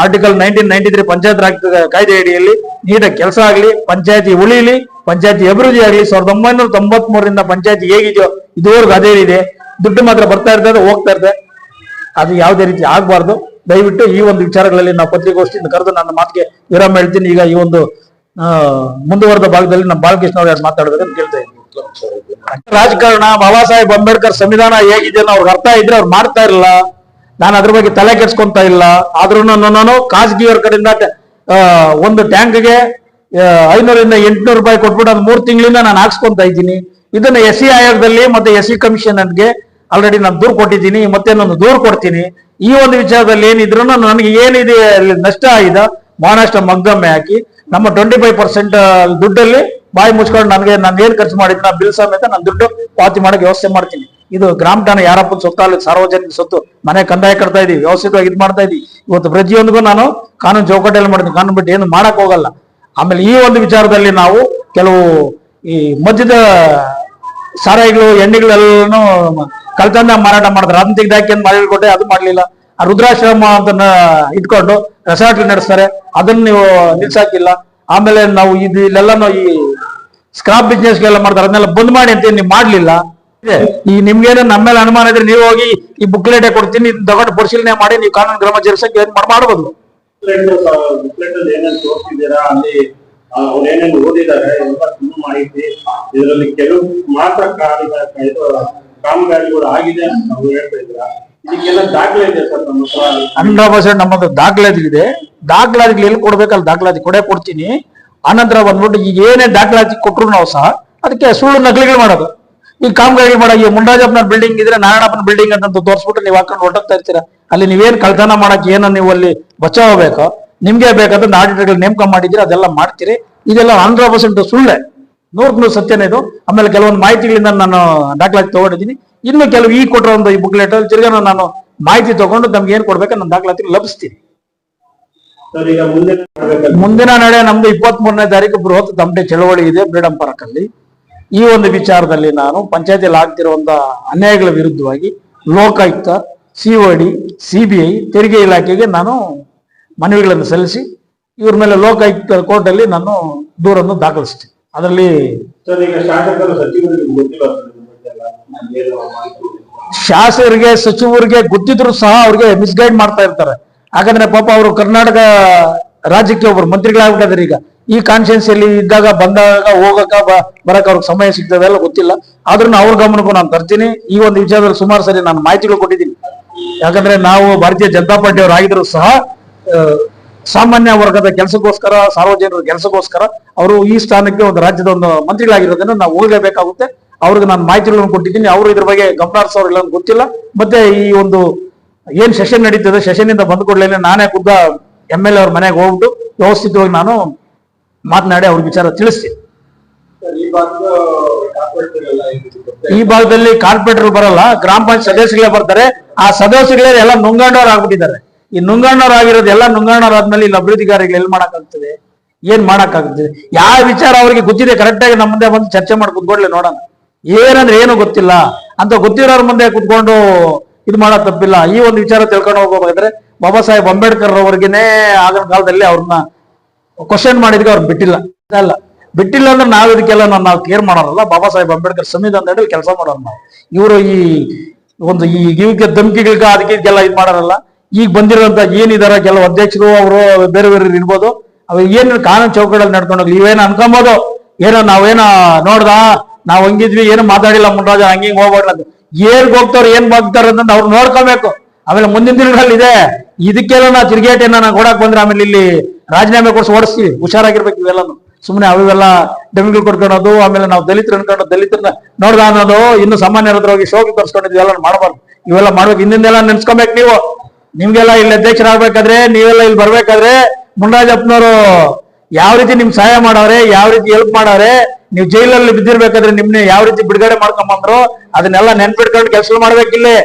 article nineteen ninety three panchayat raj ಕಾಯ್ದೆ ಅಡಿಯಲ್ಲಿ ನೀಟಾಗಿ ಕೆಲಸ ಆಗಲಿ ಪಂಚಾಯತಿ ಉಳಿಲಿ ಪಂಚಾಯತಿ ಅಭಿವೃದ್ಧಿ ಆಗಲಿ ಸಾವಿರದ ಒಂಬೈನೂರ ತೊಂಬತ್ ಮೂರರಿಂದ ಪಂಚಾಯತಿ ಹೇಗಿದೆಯೋ ಇದುವರೆಗೂ ಅದೇ ಇದೆ ದುಡ್ಡು ಮಾತ್ರ ಬರ್ತಾ ಇರ್ತದೆ ಹೋಗ್ತಾ ಇರ್ತದೆ. ಅದು ಯಾವುದೇ ರೀತಿ ಆಗಬಾರ್ದು. ದಯವಿಟ್ಟು ಈ ಒಂದು ವಿಚಾರಗಳಲ್ಲಿ ನಾವು ಪತ್ರಿಕಾಗೋಷ್ಠಿಯಿಂದ ಕರೆದು ನನ್ನ ಮಾತಿಗೆ ವಿರಾಮ ಹೇಳ್ತೀನಿ. ಈಗ ಈ ಒಂದು ಮುಂದುವರೆದ ಭಾಗದಲ್ಲಿ ನಮ್ಮ ಬಾಲಕೃಷ್ಣ ಅವರು ಯಾರು ಮಾತಾಡ್ಬೇಕಂತ ಕೇಳ್ತಾ ಇದ್ದೀನಿ. ರಾಜಕಾರಣ, ಬಾಬಾ ಸಾಹೇಬ್ ಅಂಬೇಡ್ಕರ್ ಸಂವಿಧಾನ ಹೇಗಿದೆ ಅವ್ರಿಗೆ ಅರ್ಥ ಇದ್ರೆ ಅವ್ರು ಮಾಡ್ತಾ ಇರಲ್ಲ. ನಾನು ಅದ್ರ ಬಗ್ಗೆ ತಲೆ ಕೆಡ್ಸ್ಕೊಂತ ಇಲ್ಲ. ಆದ್ರೂ ನಾನು ಖಾಸಗಿಯವ್ರ ಕಡೆಯಿಂದ ಒಂದು ಟ್ಯಾಂಕ್ಗೆ ಐನೂರಿಂದ ಎಂಟುನೂರು ರೂಪಾಯಿ ಕೊಟ್ಬಿಟ್ಟು ಅದು ಮೂರು ತಿಂಗಳಿಂದ ನಾನು ಹಾಕ್ಸ್ಕೊಂತ ಇದ್ದೀನಿ. ಇದನ್ನ ಎಸ್ ಸಿ ಆಯೋಗದಲ್ಲಿ ಮತ್ತೆ ಎಸ್ ಸಿ ಕಮಿಷನ್ಗೆ ಆಲ್ರೆಡಿ ನಾನು ದೂರು ಕೊಟ್ಟಿದ್ದೀನಿ ಮತ್ತೆ ನಾನು ದೂರು ಕೊಡ್ತೀನಿ. ಈ ಒಂದು ವಿಚಾರದಲ್ಲಿ ಏನಿದ್ರು ನನಗೆ ಏನಿದೆ, ನಷ್ಟ ಆಗಿದೆ ಮಹಾರಾಷ್ಟ್ರ ಮಗ್ಗಮ್ಮೆ ಹಾಕಿ, ನಮ್ಮ ಟ್ವೆಂಟಿ ಫೈವ್ ಪರ್ಸೆಂಟ್ ದುಡ್ಡಲ್ಲಿ ಬಾಯಿ ಮುಚ್ಕೊಂಡು ನನಗೆ, ನಾನು ಏನ್ ಖರ್ಚು ಮಾಡಿದ್ನ, ಬಿಲ್ ಸಮೇತ ನಾನು ದುಡ್ಡು ಪಾವತಿ ಮಾಡೋಕೆ ವ್ಯವಸ್ಥೆ ಮಾಡ್ತೀನಿ. ಇದು ಗ್ರಾಮ ಠಾಣೆ ಯಾರಪ್ಪನ ಸೊತ್ತಲ್ಲ ಸಾರ್ವಜನಿಕ ಸೊತ್ತು, ಮನೆ ಕಂದಾಯ ಕಟ್ತಾ ಇದೀವಿ, ವ್ಯವಸ್ಥಿತವಾಗಿ ಇದು ಮಾಡ್ತಾ ಇದೀವಿ. ಇವತ್ತು ಪ್ರತಿಯೊಂದಿಗೂ ನಾನು ಕಾನೂನು ಚೌಕಟ್ಟೆಯಲ್ಲಿ ಮಾಡ್ತೀನಿ ಕಾನೂನು ಬಿಟ್ಟು ಏನು ಮಾಡಕ್ ಹೋಗಲ್ಲ. ಆಮೇಲೆ ಈ ಒಂದು ವಿಚಾರದಲ್ಲಿ ನಾವು ಕೆಲವು ಈ ಮದ್ಯದ ಸಾರಾಯಿಗಳು ಎಣ್ಣೆಗಳೆಲ್ಲನೂ ಕಳ್ತನ ಮಾರಾಟ ಮಾಡ್ತಾರೆ. ಅದನ್ನ ತೆಗ್ದಾಕಿ ಅಂತ ಮಾಡಿಕೊಟ್ಟೆ ಅದು ಮಾಡ್ಲಿಲ್ಲ. ಆ ರುದ್ರಾಶ್ರಮ ಅಂತ ಇಟ್ಕೊಂಡು ರೆಸಾರ್ಟ್ ನಡೆಸ್ತಾರೆ. ಅದನ್ನ ನೀವು ನಿಲ್ಸಾಕಿಲ್ಲ. ಆಮೇಲೆ ನಾವು ಇದು ಇಲ್ಲೆಲ್ಲ ಈ ಸ್ಕ್ರಾಪ್ ಬಿಸ್ನೆಸ್ಗೆಲ್ಲ ಮಾಡ್ತಾರೆ. ಅದನ್ನೆಲ್ಲ ಬಂದ್ ಮಾಡಿ ಅಂತ ನೀವು ಮಾಡ್ಲಿಲ್ಲ. ಈ ನಿಮ್ಗೇನೋ ನಮ್ಮ ಮೇಲೆ ಅನುಮಾನ ಇದ್ರೆ ನೀವು ಹೋಗಿ ಈ ಬುಕ್ಲೆಟೇ ಕೊಡ್ತೀನಿ ತಗೊಂಡು ಪರಿಶೀಲನೆ ಮಾಡಿ ನೀವು ಕಾನೂನು ಕ್ರಮ ಜರುಗಿಸಕ್ಕೆ ಏನ್ ಮಾಡ್- ಮಾಡ್ಬೋದು. ಓದಿದ್ದಾರೆ ಮಾಹಿತಿ. ಇದರಲ್ಲಿ ಕೆಲವು ಮಾತ್ರ ಕಾಮಗಾರಿಗಳು ಆಗಿದೆ ಅಂತ ನಾವು ಹೇಳ್ತಾ ಇದೆ ಸರ್ ನಮ್ಮ ಹತ್ರ ಹಂಡ್ರೆಡ್ ಪರ್ಸೆಂಟ್ ನಮ್ಮದು ದಾಖಲಾತಿ ಇದೆ. ದಾಖಲಾತಿಗಳು ಎಲ್ಲಿ ಕೊಡ್ಬೇಕಲ್ಲ ದಾಖಲಾತಿ ಕೊಡೇ ಕೊಡ್ತೀನಿ. ಅನಂತರ ಬಂದ್ಬಿಟ್ಟು ಈಗ ಏನೇ ದಾಖಲಾತಿ ಕೊಟ್ರು ನಾವು ಸಹ ಅದಕ್ಕೆ ಸುಳ್ಳು ನಕಲಿಗಳು ಮಾಡೋದು. ಈ ಕಾಮಗಾರಿ ಮಾಡೋ ಈ ಮುಂಡಾಜಪ್ಪನ ಬಿಲ್ಡಿಂಗ್ ಇದ್ರೆ ನಾರಾಯಣಪ್ಪನ ಬಿಲ್ಡಿಂಗ್ ಅಂತ ತೋರಿಸ್ಬಿಟ್ಟು ನೀವು ಹಾಕೊಂಡು ಹೊರಟೋಗ್ತಾ ಇರ್ತೀರಾ? ಅಲ್ಲಿ ನೀವೇನ್ ಕಳ್ತನ ಮಾಡಕ್ಕೆ ಏನೋ ನೀವು ಅಲ್ಲಿ ಬಚಾವ್ ಬೇಕೋ? ನಿಮ್ಗೆ ಬೇಕಾದ್ರೆ ಆಡಿಟರ್ಗಳು ನೇಮಕ ಮಾಡಿದ್ರೆ ಅದೆಲ್ಲ ಮಾಡ್ತೀರಿ. ಇದೆಲ್ಲ ಹಂಡ್ರೆಡ್ ಪರ್ಸೆಂಟ್ ಸುಳ್ಳೆ. ನೂರಕ್ಕೆ ನೂರು ಸತ್ಯನೇ ಇದು. ಆಮೇಲೆ ಕೆಲವೊಂದು ಮಾಹಿತಿಗಳಿಂದ ನಾನು ದಾಖಲಾತಿ ತಗೊಂಡಿದ್ದೀನಿ. ಇನ್ನು ಕೆಲವು ಈ ಕೊಟ್ಟಿರೋ ಒಂದು ಈ ಬುಕ್ಲೆಟ್ ತಿರ್ಗಾ ನಾನು ಮಾಹಿತಿ ತಗೊಂಡು ನಮ್ಗೆ ಏನ್ ಕೊಡ್ಬೇಕು ನನ್ನ ದಾಖಲಾತಿ ಲಭಿಸ್ತೀನಿ. ಮುಂದಿನ ನಡೆ ನಮ್ದು ಇಪ್ಪತ್ತ್ ಮೂರನೇ ತಾರೀಕು ಬೃಹತ್ ತಮಟೆ ಚಳವಳಿ ಇದೆ ಫ್ರೀಡಂ ಪಾರ್ಕ್ ಅಲ್ಲಿ ಈ ಒಂದು ವಿಚಾರದಲ್ಲಿ ನಾನು ಪಂಚಾಯತಿಯಲ್ಲಿ ಆಗ್ತಿರುವಂತ ಅನ್ಯಾಯಗಳ ವಿರುದ್ಧವಾಗಿ ಲೋಕಾಯುಕ್ತ ಸಿಒಡಿ ಸಿಬಿಐ ತೆರಿಗೆ ಇಲಾಖೆಗೆ ನಾನು ಮನವಿಗಳನ್ನು ಸಲ್ಲಿಸಿ ಇವ್ರ ಮೇಲೆ ಲೋಕಾಯುಕ್ತ ಕೋರ್ಟ್ ಅಲ್ಲಿ ನಾನು ದೂರನ್ನು ದಾಖಲಿಸ್ತೀನಿ. ಅದರಲ್ಲಿ? ಶಾಸಕರಿಗೆ ಸಚಿವರಿಗೆ ಗೊತ್ತಿದ್ರು ಸಹ ಅವ್ರಿಗೆ ಮಿಸ್ಗೈಡ್ ಮಾಡ್ತಾ ಇರ್ತಾರೆ. ಯಾಕಂದ್ರೆ ಪಾಪ ಅವರು ಕರ್ನಾಟಕ ರಾಜ್ಯಕ್ಕೆ ಒಬ್ರು ಮಂತ್ರಿಗಳಾಗ್ಬಿಟ್ಟಿದ್ದಾರೆ ಈಗ. ಈ ಕಾನ್ಸ್ಟಿಟ್ಯೂನ್ಸಿಯಲ್ಲಿ ಇದ್ದಾಗ ಬಂದಾಗ ಹೋಗಕ ಬರಕ ಅವ್ರಿಗೆ ಸಮಯ ಸಿಗ್ತದೆ ಎಲ್ಲ ಗೊತ್ತಿಲ್ಲ. ಆದ್ರೂ ಅವ್ರ ಗಮನಕ್ಕೂ ನಾನು ತರ್ತೀನಿ. ಈ ಒಂದು ವಿಚಾರದಲ್ಲಿ ಸುಮಾರು ಸರಿ ನಾನು ಮಾಹಿತಿಗಳು ಕೊಟ್ಟಿದ್ದೀನಿ. ಯಾಕಂದ್ರೆ ನಾವು ಭಾರತೀಯ ಜನತಾ ಪಾರ್ಟಿಯವರು ಆಗಿದ್ರು ಸಹ ಸಾಮಾನ್ಯ ವರ್ಗದ ಕೆಲಸಕ್ಕೋಸ್ಕರ ಸಾರ್ವಜನಿಕರ ಕೆಲಸಕ್ಕೋಸ್ಕರ ಅವರು ಈ ಸ್ಥಾನಕ್ಕೆ ಒಂದು ರಾಜ್ಯದ ಒಂದು ಮಂತ್ರಿಗಳಾಗಿರೋದನ್ನ ನಾವು ಹೋಗಲೇಬೇಕಾಗುತ್ತೆ ಅವ್ರಿಗೆ ನಾನು ಮಾಹಿತಿಗಳನ್ನು ಕೊಟ್ಟಿದ್ದೀನಿ. ಅವರು ಇದ್ರ ಬಗ್ಗೆ ಗಮನ ಹರಿಸೋರಿಲ್ಲ ಅಂತ ಗೊತ್ತಿಲ್ಲ. ಮತ್ತೆ ಈ ಒಂದು ಏನ್ ಸೆಷನ್ ನಡೀತದೆ ಸೆಷನ್ ಇಂದ ಬಂದ ಕೂಡಲೇ ನಾನೇ ಖುದ್ದ ಎಂ ಎಲ್ ಅವ್ರ ಮನೆಗೆ ಹೋಗ್ಬಿಟ್ಟು ವ್ಯವಸ್ಥಿತವಾಗಿ ನಾನು ಮಾತನಾಡಿ ಅವ್ರ ವಿಚಾರ ತಿಳಿಸಿ ಈ ಭಾಗದಲ್ಲಿ ಕಾರ್ಪೊರೇಟರ್ ಬರಲ್ಲ ಗ್ರಾಮ ಪಂಚಾಯತ್ ಸದಸ್ಯಗಳೇ ಬರ್ತಾರೆ. ಆ ಸದಸ್ಯಗಳೇ ಎಲ್ಲ ನುಂಗಾಂಡವ್ರು ಆಗ್ಬಿಟ್ಟಿದ್ದಾರೆ ಈ ನುಂಗಣ್ಣರಾಗಿರೋದು ಎಲ್ಲ ನುಂಗಣ್ಣರಾದ್ಮೇಲೆ ಇಲ್ಲಿ ಅಭಿವೃದ್ಧಿಗಾರಿಗಳು ಎಲ್ಲಿ ಮಾಡೋಕ್ಕಾಗ್ತದೆ? ಏನ್ ಮಾಡೋಕ್ಕಾಗ್ತದೆ? ಯಾವ ವಿಚಾರ ಅವ್ರಿಗೆ ಗೊತ್ತಿದೆ? ಕರೆಕ್ಟಾಗಿ ನಮ್ಮ ಮುಂದೆ ಬಂದು ಚರ್ಚೆ ಮಾಡಿ ಕುತ್ಕೊಡ್ಲಿ ನೋಡೋಣ. ಏನಂದ್ರೆ ಏನು ಗೊತ್ತಿಲ್ಲ. ಅಂತ ಗೊತ್ತಿರೋರ ಮುಂದೆ ಕುತ್ಕೊಂಡು ಇದು ಮಾಡೋದ್ ತಪ್ಪಿಲ್ಲ. ಈ ಒಂದು ವಿಚಾರ ತಿಳ್ಕೊಂಡು ಹೋಗ್ಬೇಕಾದ್ರೆ ಬಾಬಾ ಸಾಹೇಬ್ ಅಂಬೇಡ್ಕರ್ ಅವ್ರಿಗೇನೆ ಆಗಿನ ಕಾಲದಲ್ಲಿ ಅವ್ರನ್ನ ಕ್ವಶನ್ ಮಾಡಿದ್ವಿ ಅವ್ರು ಬಿಟ್ಟಿಲ್ಲ. ಅಲ್ಲ, ಬಿಟ್ಟಿಲ್ಲ ಅಂದ್ರೆ ನಾವು ಇದಕ್ಕೆಲ್ಲ ನಾವು- ಕೇರ್ ಮಾಡೋರಲ್ಲ. ಬಾಬಾ ಸಾಹೇಬ್ ಅಂಬೇಡ್ಕರ್ ಸಂವಿಧಾನದಲ್ಲಿ ಕೆಲಸ ಮಾಡೋರು ನಾವು. ಇವರು ಈ ಒಂದು ಈ ಇವಕ್ಕೆ ಧಮಕಿಗಳಿಗೆ ಅದಕ್ಕೆಲ್ಲ ಇದು ಮಾಡೋರಲ್ಲ. ಈಗ ಬಂದಿರುವಂತ ಏನಿದಾರ ಕೆಲವು ಅಧ್ಯಕ್ಷರು ಅವರು ಬೇರೆ ಬೇರೆ ಇರ್ಬೋದು ಅವ್ರು ಏನು ಕಾನೂನು ಚೌಕಟ್ಟಲ್ಲಿ ನಡ್ಕೊಂಡು ಹೋಗ್ಲಿ, ಇವೇನು ಅನ್ಕೊಂಬೋದು? ಏನೋ ನಾವೇನೋ ನೋಡ್ದ? ನಾವ್ ಹಂಗಿದ್ವಿ, ಏನು ಮಾತಾಡಿಲ್ಲ ಮುನ್ರಾಜ ಹಂಗಿಂಗ್ ಹೋಗ್ಬೇಡ ಅಂತ. ಏನ್ ಹೋಗ್ತಾರ ಏನ್ ಬಾಗ್ತಾರ ಅಂತ ಅವ್ರು ನೋಡ್ಕೋಬೇಕು. ಆಮೇಲೆ ಮುಂದಿನ ದಿನಗಳಲ್ಲಿ ಇದೆ. ಇದಕ್ಕೆಲ್ಲ ನಾ ತಿರುಗೇಟ್ ಏನ ಕೊಡಕ್ ಬಂದ್ರೆ ಆಮೇಲೆ ಇಲ್ಲಿ ರಾಜೀನಾಮೆ ಕೊಡ್ಸಿ ಓಡಿಸ್ತೀವಿ. ಹುಷಾರಾಗಿರ್ಬೇಕು ಇವೆಲ್ಲನು. ಸುಮ್ಮನೆ ಅವೆಲ್ಲ ಡೆಮಿಗಳು ಕೊಡ್ಕೊಳೋದು, ಆಮೇಲೆ ನಾವು ದಲಿತರು ಅನ್ಕೊಂಡು ದಲಿತರನ್ನ ನೋಡ್ದ ಅನ್ನೋದು, ಇನ್ನು ಸಾಮಾನ್ಯರ ಹತ್ರ ಹೋಗಿ ಶೋಕಿ ತರ್ಸ್ಕೊಂಡಿದ್ವಿ ಎಲ್ಲ ಮಾಡ್ಬಾರ್ದು. ಇವೆಲ್ಲ ಮಾಡ್ಬೇಕು. ಹಿಂದಿಂದೆಲ್ಲ ನೆನ್ಸ್ಕೊಬೇಕು ನೀವು. ನಿಮ್ಗೆಲ್ಲ ಇಲ್ಲಿ ಅಧ್ಯಕ್ಷರಾಗ್ಬೇಕಾದ್ರೆ, ನೀವೆಲ್ಲ ಇಲ್ಲಿ ಬರ್ಬೇಕಾದ್ರೆ ಮುನ್ರಾಜಪ್ಪನವರು ಯಾವ ರೀತಿ ನಿಮ್ ಸಹಾಯ ಮಾಡವ್ರೆ, ಯಾವ ರೀತಿ ಹೆಲ್ಪ್ ಮಾಡವ್ರೆ, ನೀವು ಜೈಲಲ್ಲಿ ಬಿದ್ದಿರ್ಬೇಕಾದ್ರೆ ನಿಮ್ನೆ ಯಾವ ರೀತಿ ಬಿಡುಗಡೆ ಮಾಡ್ಕೊಂಬಂದ್ರು, ಅದನ್ನೆಲ್ಲ ನೆನ್ಪಿಟ್ಕೊಂಡು ಕೆಲಸ ಮಾಡ್ಬೇಕಿಲ್ಲೇ.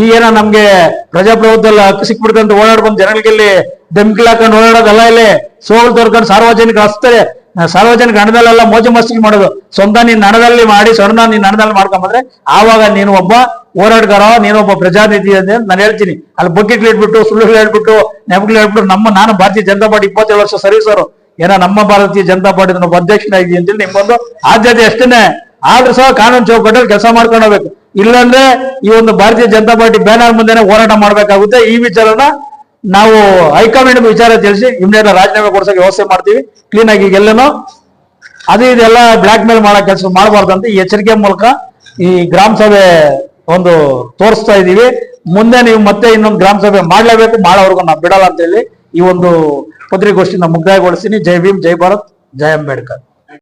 ಈ ಏನೋ ನಮ್ಗೆ ಪ್ರಜಾಪ್ರಭುತ್ವದಲ್ಲಿ ಹಕ್ಕು ಸಿಕ್ಬಿಡ್ತಂತ ಓಡಾಡ್ಕೊಂಡು ಜನಗಳಿಗೆ ಇಲ್ಲಿ ಬೆಂಕಿ ಹಾಕೊಂಡು ಓಡಾಡೋದಲ್ಲ ಇಲ್ಲಿ. ಸೋಲು ತೋರ್ಕೊಂಡು ಸಾರ್ವಜನಿಕ ಹಸ್ತಾರೆ ಸಾರ್ವಜನಿಕ ಹಣದಲ್ಲೆಲ್ಲ ಮೋಜು ಮಸ್ತಿ ಮಾಡೋದು. ಸ್ವಂತ ನೀನ್ ಹಣದಲ್ಲಿ ಮಾಡಿ ಸ್ವರ್ಣ ನೀನ್ ಹಣದಲ್ಲಿ ಮಾಡ್ಕೊಂಬಂದ್ರೆ ಆವಾಗ ನೀನು ಒಬ್ಬ ಹೋರಾಟಗಾರ ನೀನೊಬ್ಬ ಪ್ರಜಾನಿಧಿ ಅಂತ ನಾನು ಹೇಳ್ತೀನಿ. ಅಲ್ಲಿ ಬಕೆಟ್ ಹೇಳ್ಬಿಟ್ಟು ಸುಳ್ಳು ಹೇಳ್ಬಿಟ್ಟು ನೆಪಗಳು ಹೇಳ್ಬಿಟ್ಟು, ನಮ್ಮ ನಾನು ಭಾರತೀಯ ಜನತಾ ಪಾರ್ಟಿ ಇಪ್ಪತ್ತೇಳು ವರ್ಷ ಸರ್ವಿಸರು ಏನೋ ನಮ್ಮ ಭಾರತೀಯ ಜನತಾ ಪಾರ್ಟಿ ನಮ್ಮ ಅಧ್ಯಕ್ಷನಾಗಿ ಅಂತೇಳಿ ನಿಮ್ಗೊಂದು ಆದ್ಯತೆ ಅಷ್ಟೇನೆ. ಆದ್ರೂ ಸಹ ಕಾನೂನು ಚೌಕಟ್ಟಲ್ಲಿ ಕೆಲಸ ಮಾಡ್ಕೊಂಡು ಹೋಗ್ಬೇಕು. ಇಲ್ಲಾಂದ್ರೆ ಈ ಒಂದು ಭಾರತೀಯ ಜನತಾ ಪಾರ್ಟಿ ಬ್ಯಾನರ್ ಮುಂದೆನೆ ಹೋರಾಟ ಮಾಡ್ಬೇಕಾಗುತ್ತೆ. ಈ ವಿಚಾರನ ನಾವು ಹೈಕಮಾಂಡ್ ವಿಚಾರ ತಿಳಿಸಿ ಇಮ್ನೆಲ್ಲ ರಾಜೀನಾಮೆ ಕೊಡ್ಸಕ್ಕೆ ವ್ಯವಸ್ಥೆ ಮಾಡ್ತೀವಿ. ಕ್ಲೀನ್ ಆಗಿ ಈಗೆಲ್ಲನೂ ಅದು ಇದೆಲ್ಲ ಬ್ಲಾಕ್ ಮೇಲ್ ಮಾಡೋ ಕೆಲಸ ಅಂತ ಈ ಎಚ್ಚರಿಕೆ ಮೂಲಕ ಈ ಗ್ರಾಮ ಸಭೆ ಒಂದು ತೋರಿಸ್ತಾ ಇದ್ದೀವಿ. ಮುಂದೆ ನೀವು ಮತ್ತೆ ಇನ್ನೊಂದು ಗ್ರಾಮ ಸಭೆ ಮಾಡ್ಲೇಬೇಕು. ಮಾಡೋವರೆಗೂ ನಾವು ಬಿಡಲ್ಲ ಅಂತ ಹೇಳಿ ಈ ಒಂದು ಪತ್ರಿಕೋಷ್ಠಿನ ಮುಕ್ತಾಯಗೊಳಿಸ್ತೀನಿ ಜೈ ಭೀಮ್, ಜೈ ಭಾರತ್, ಜೈ ಅಂಬೇಡ್ಕರ್.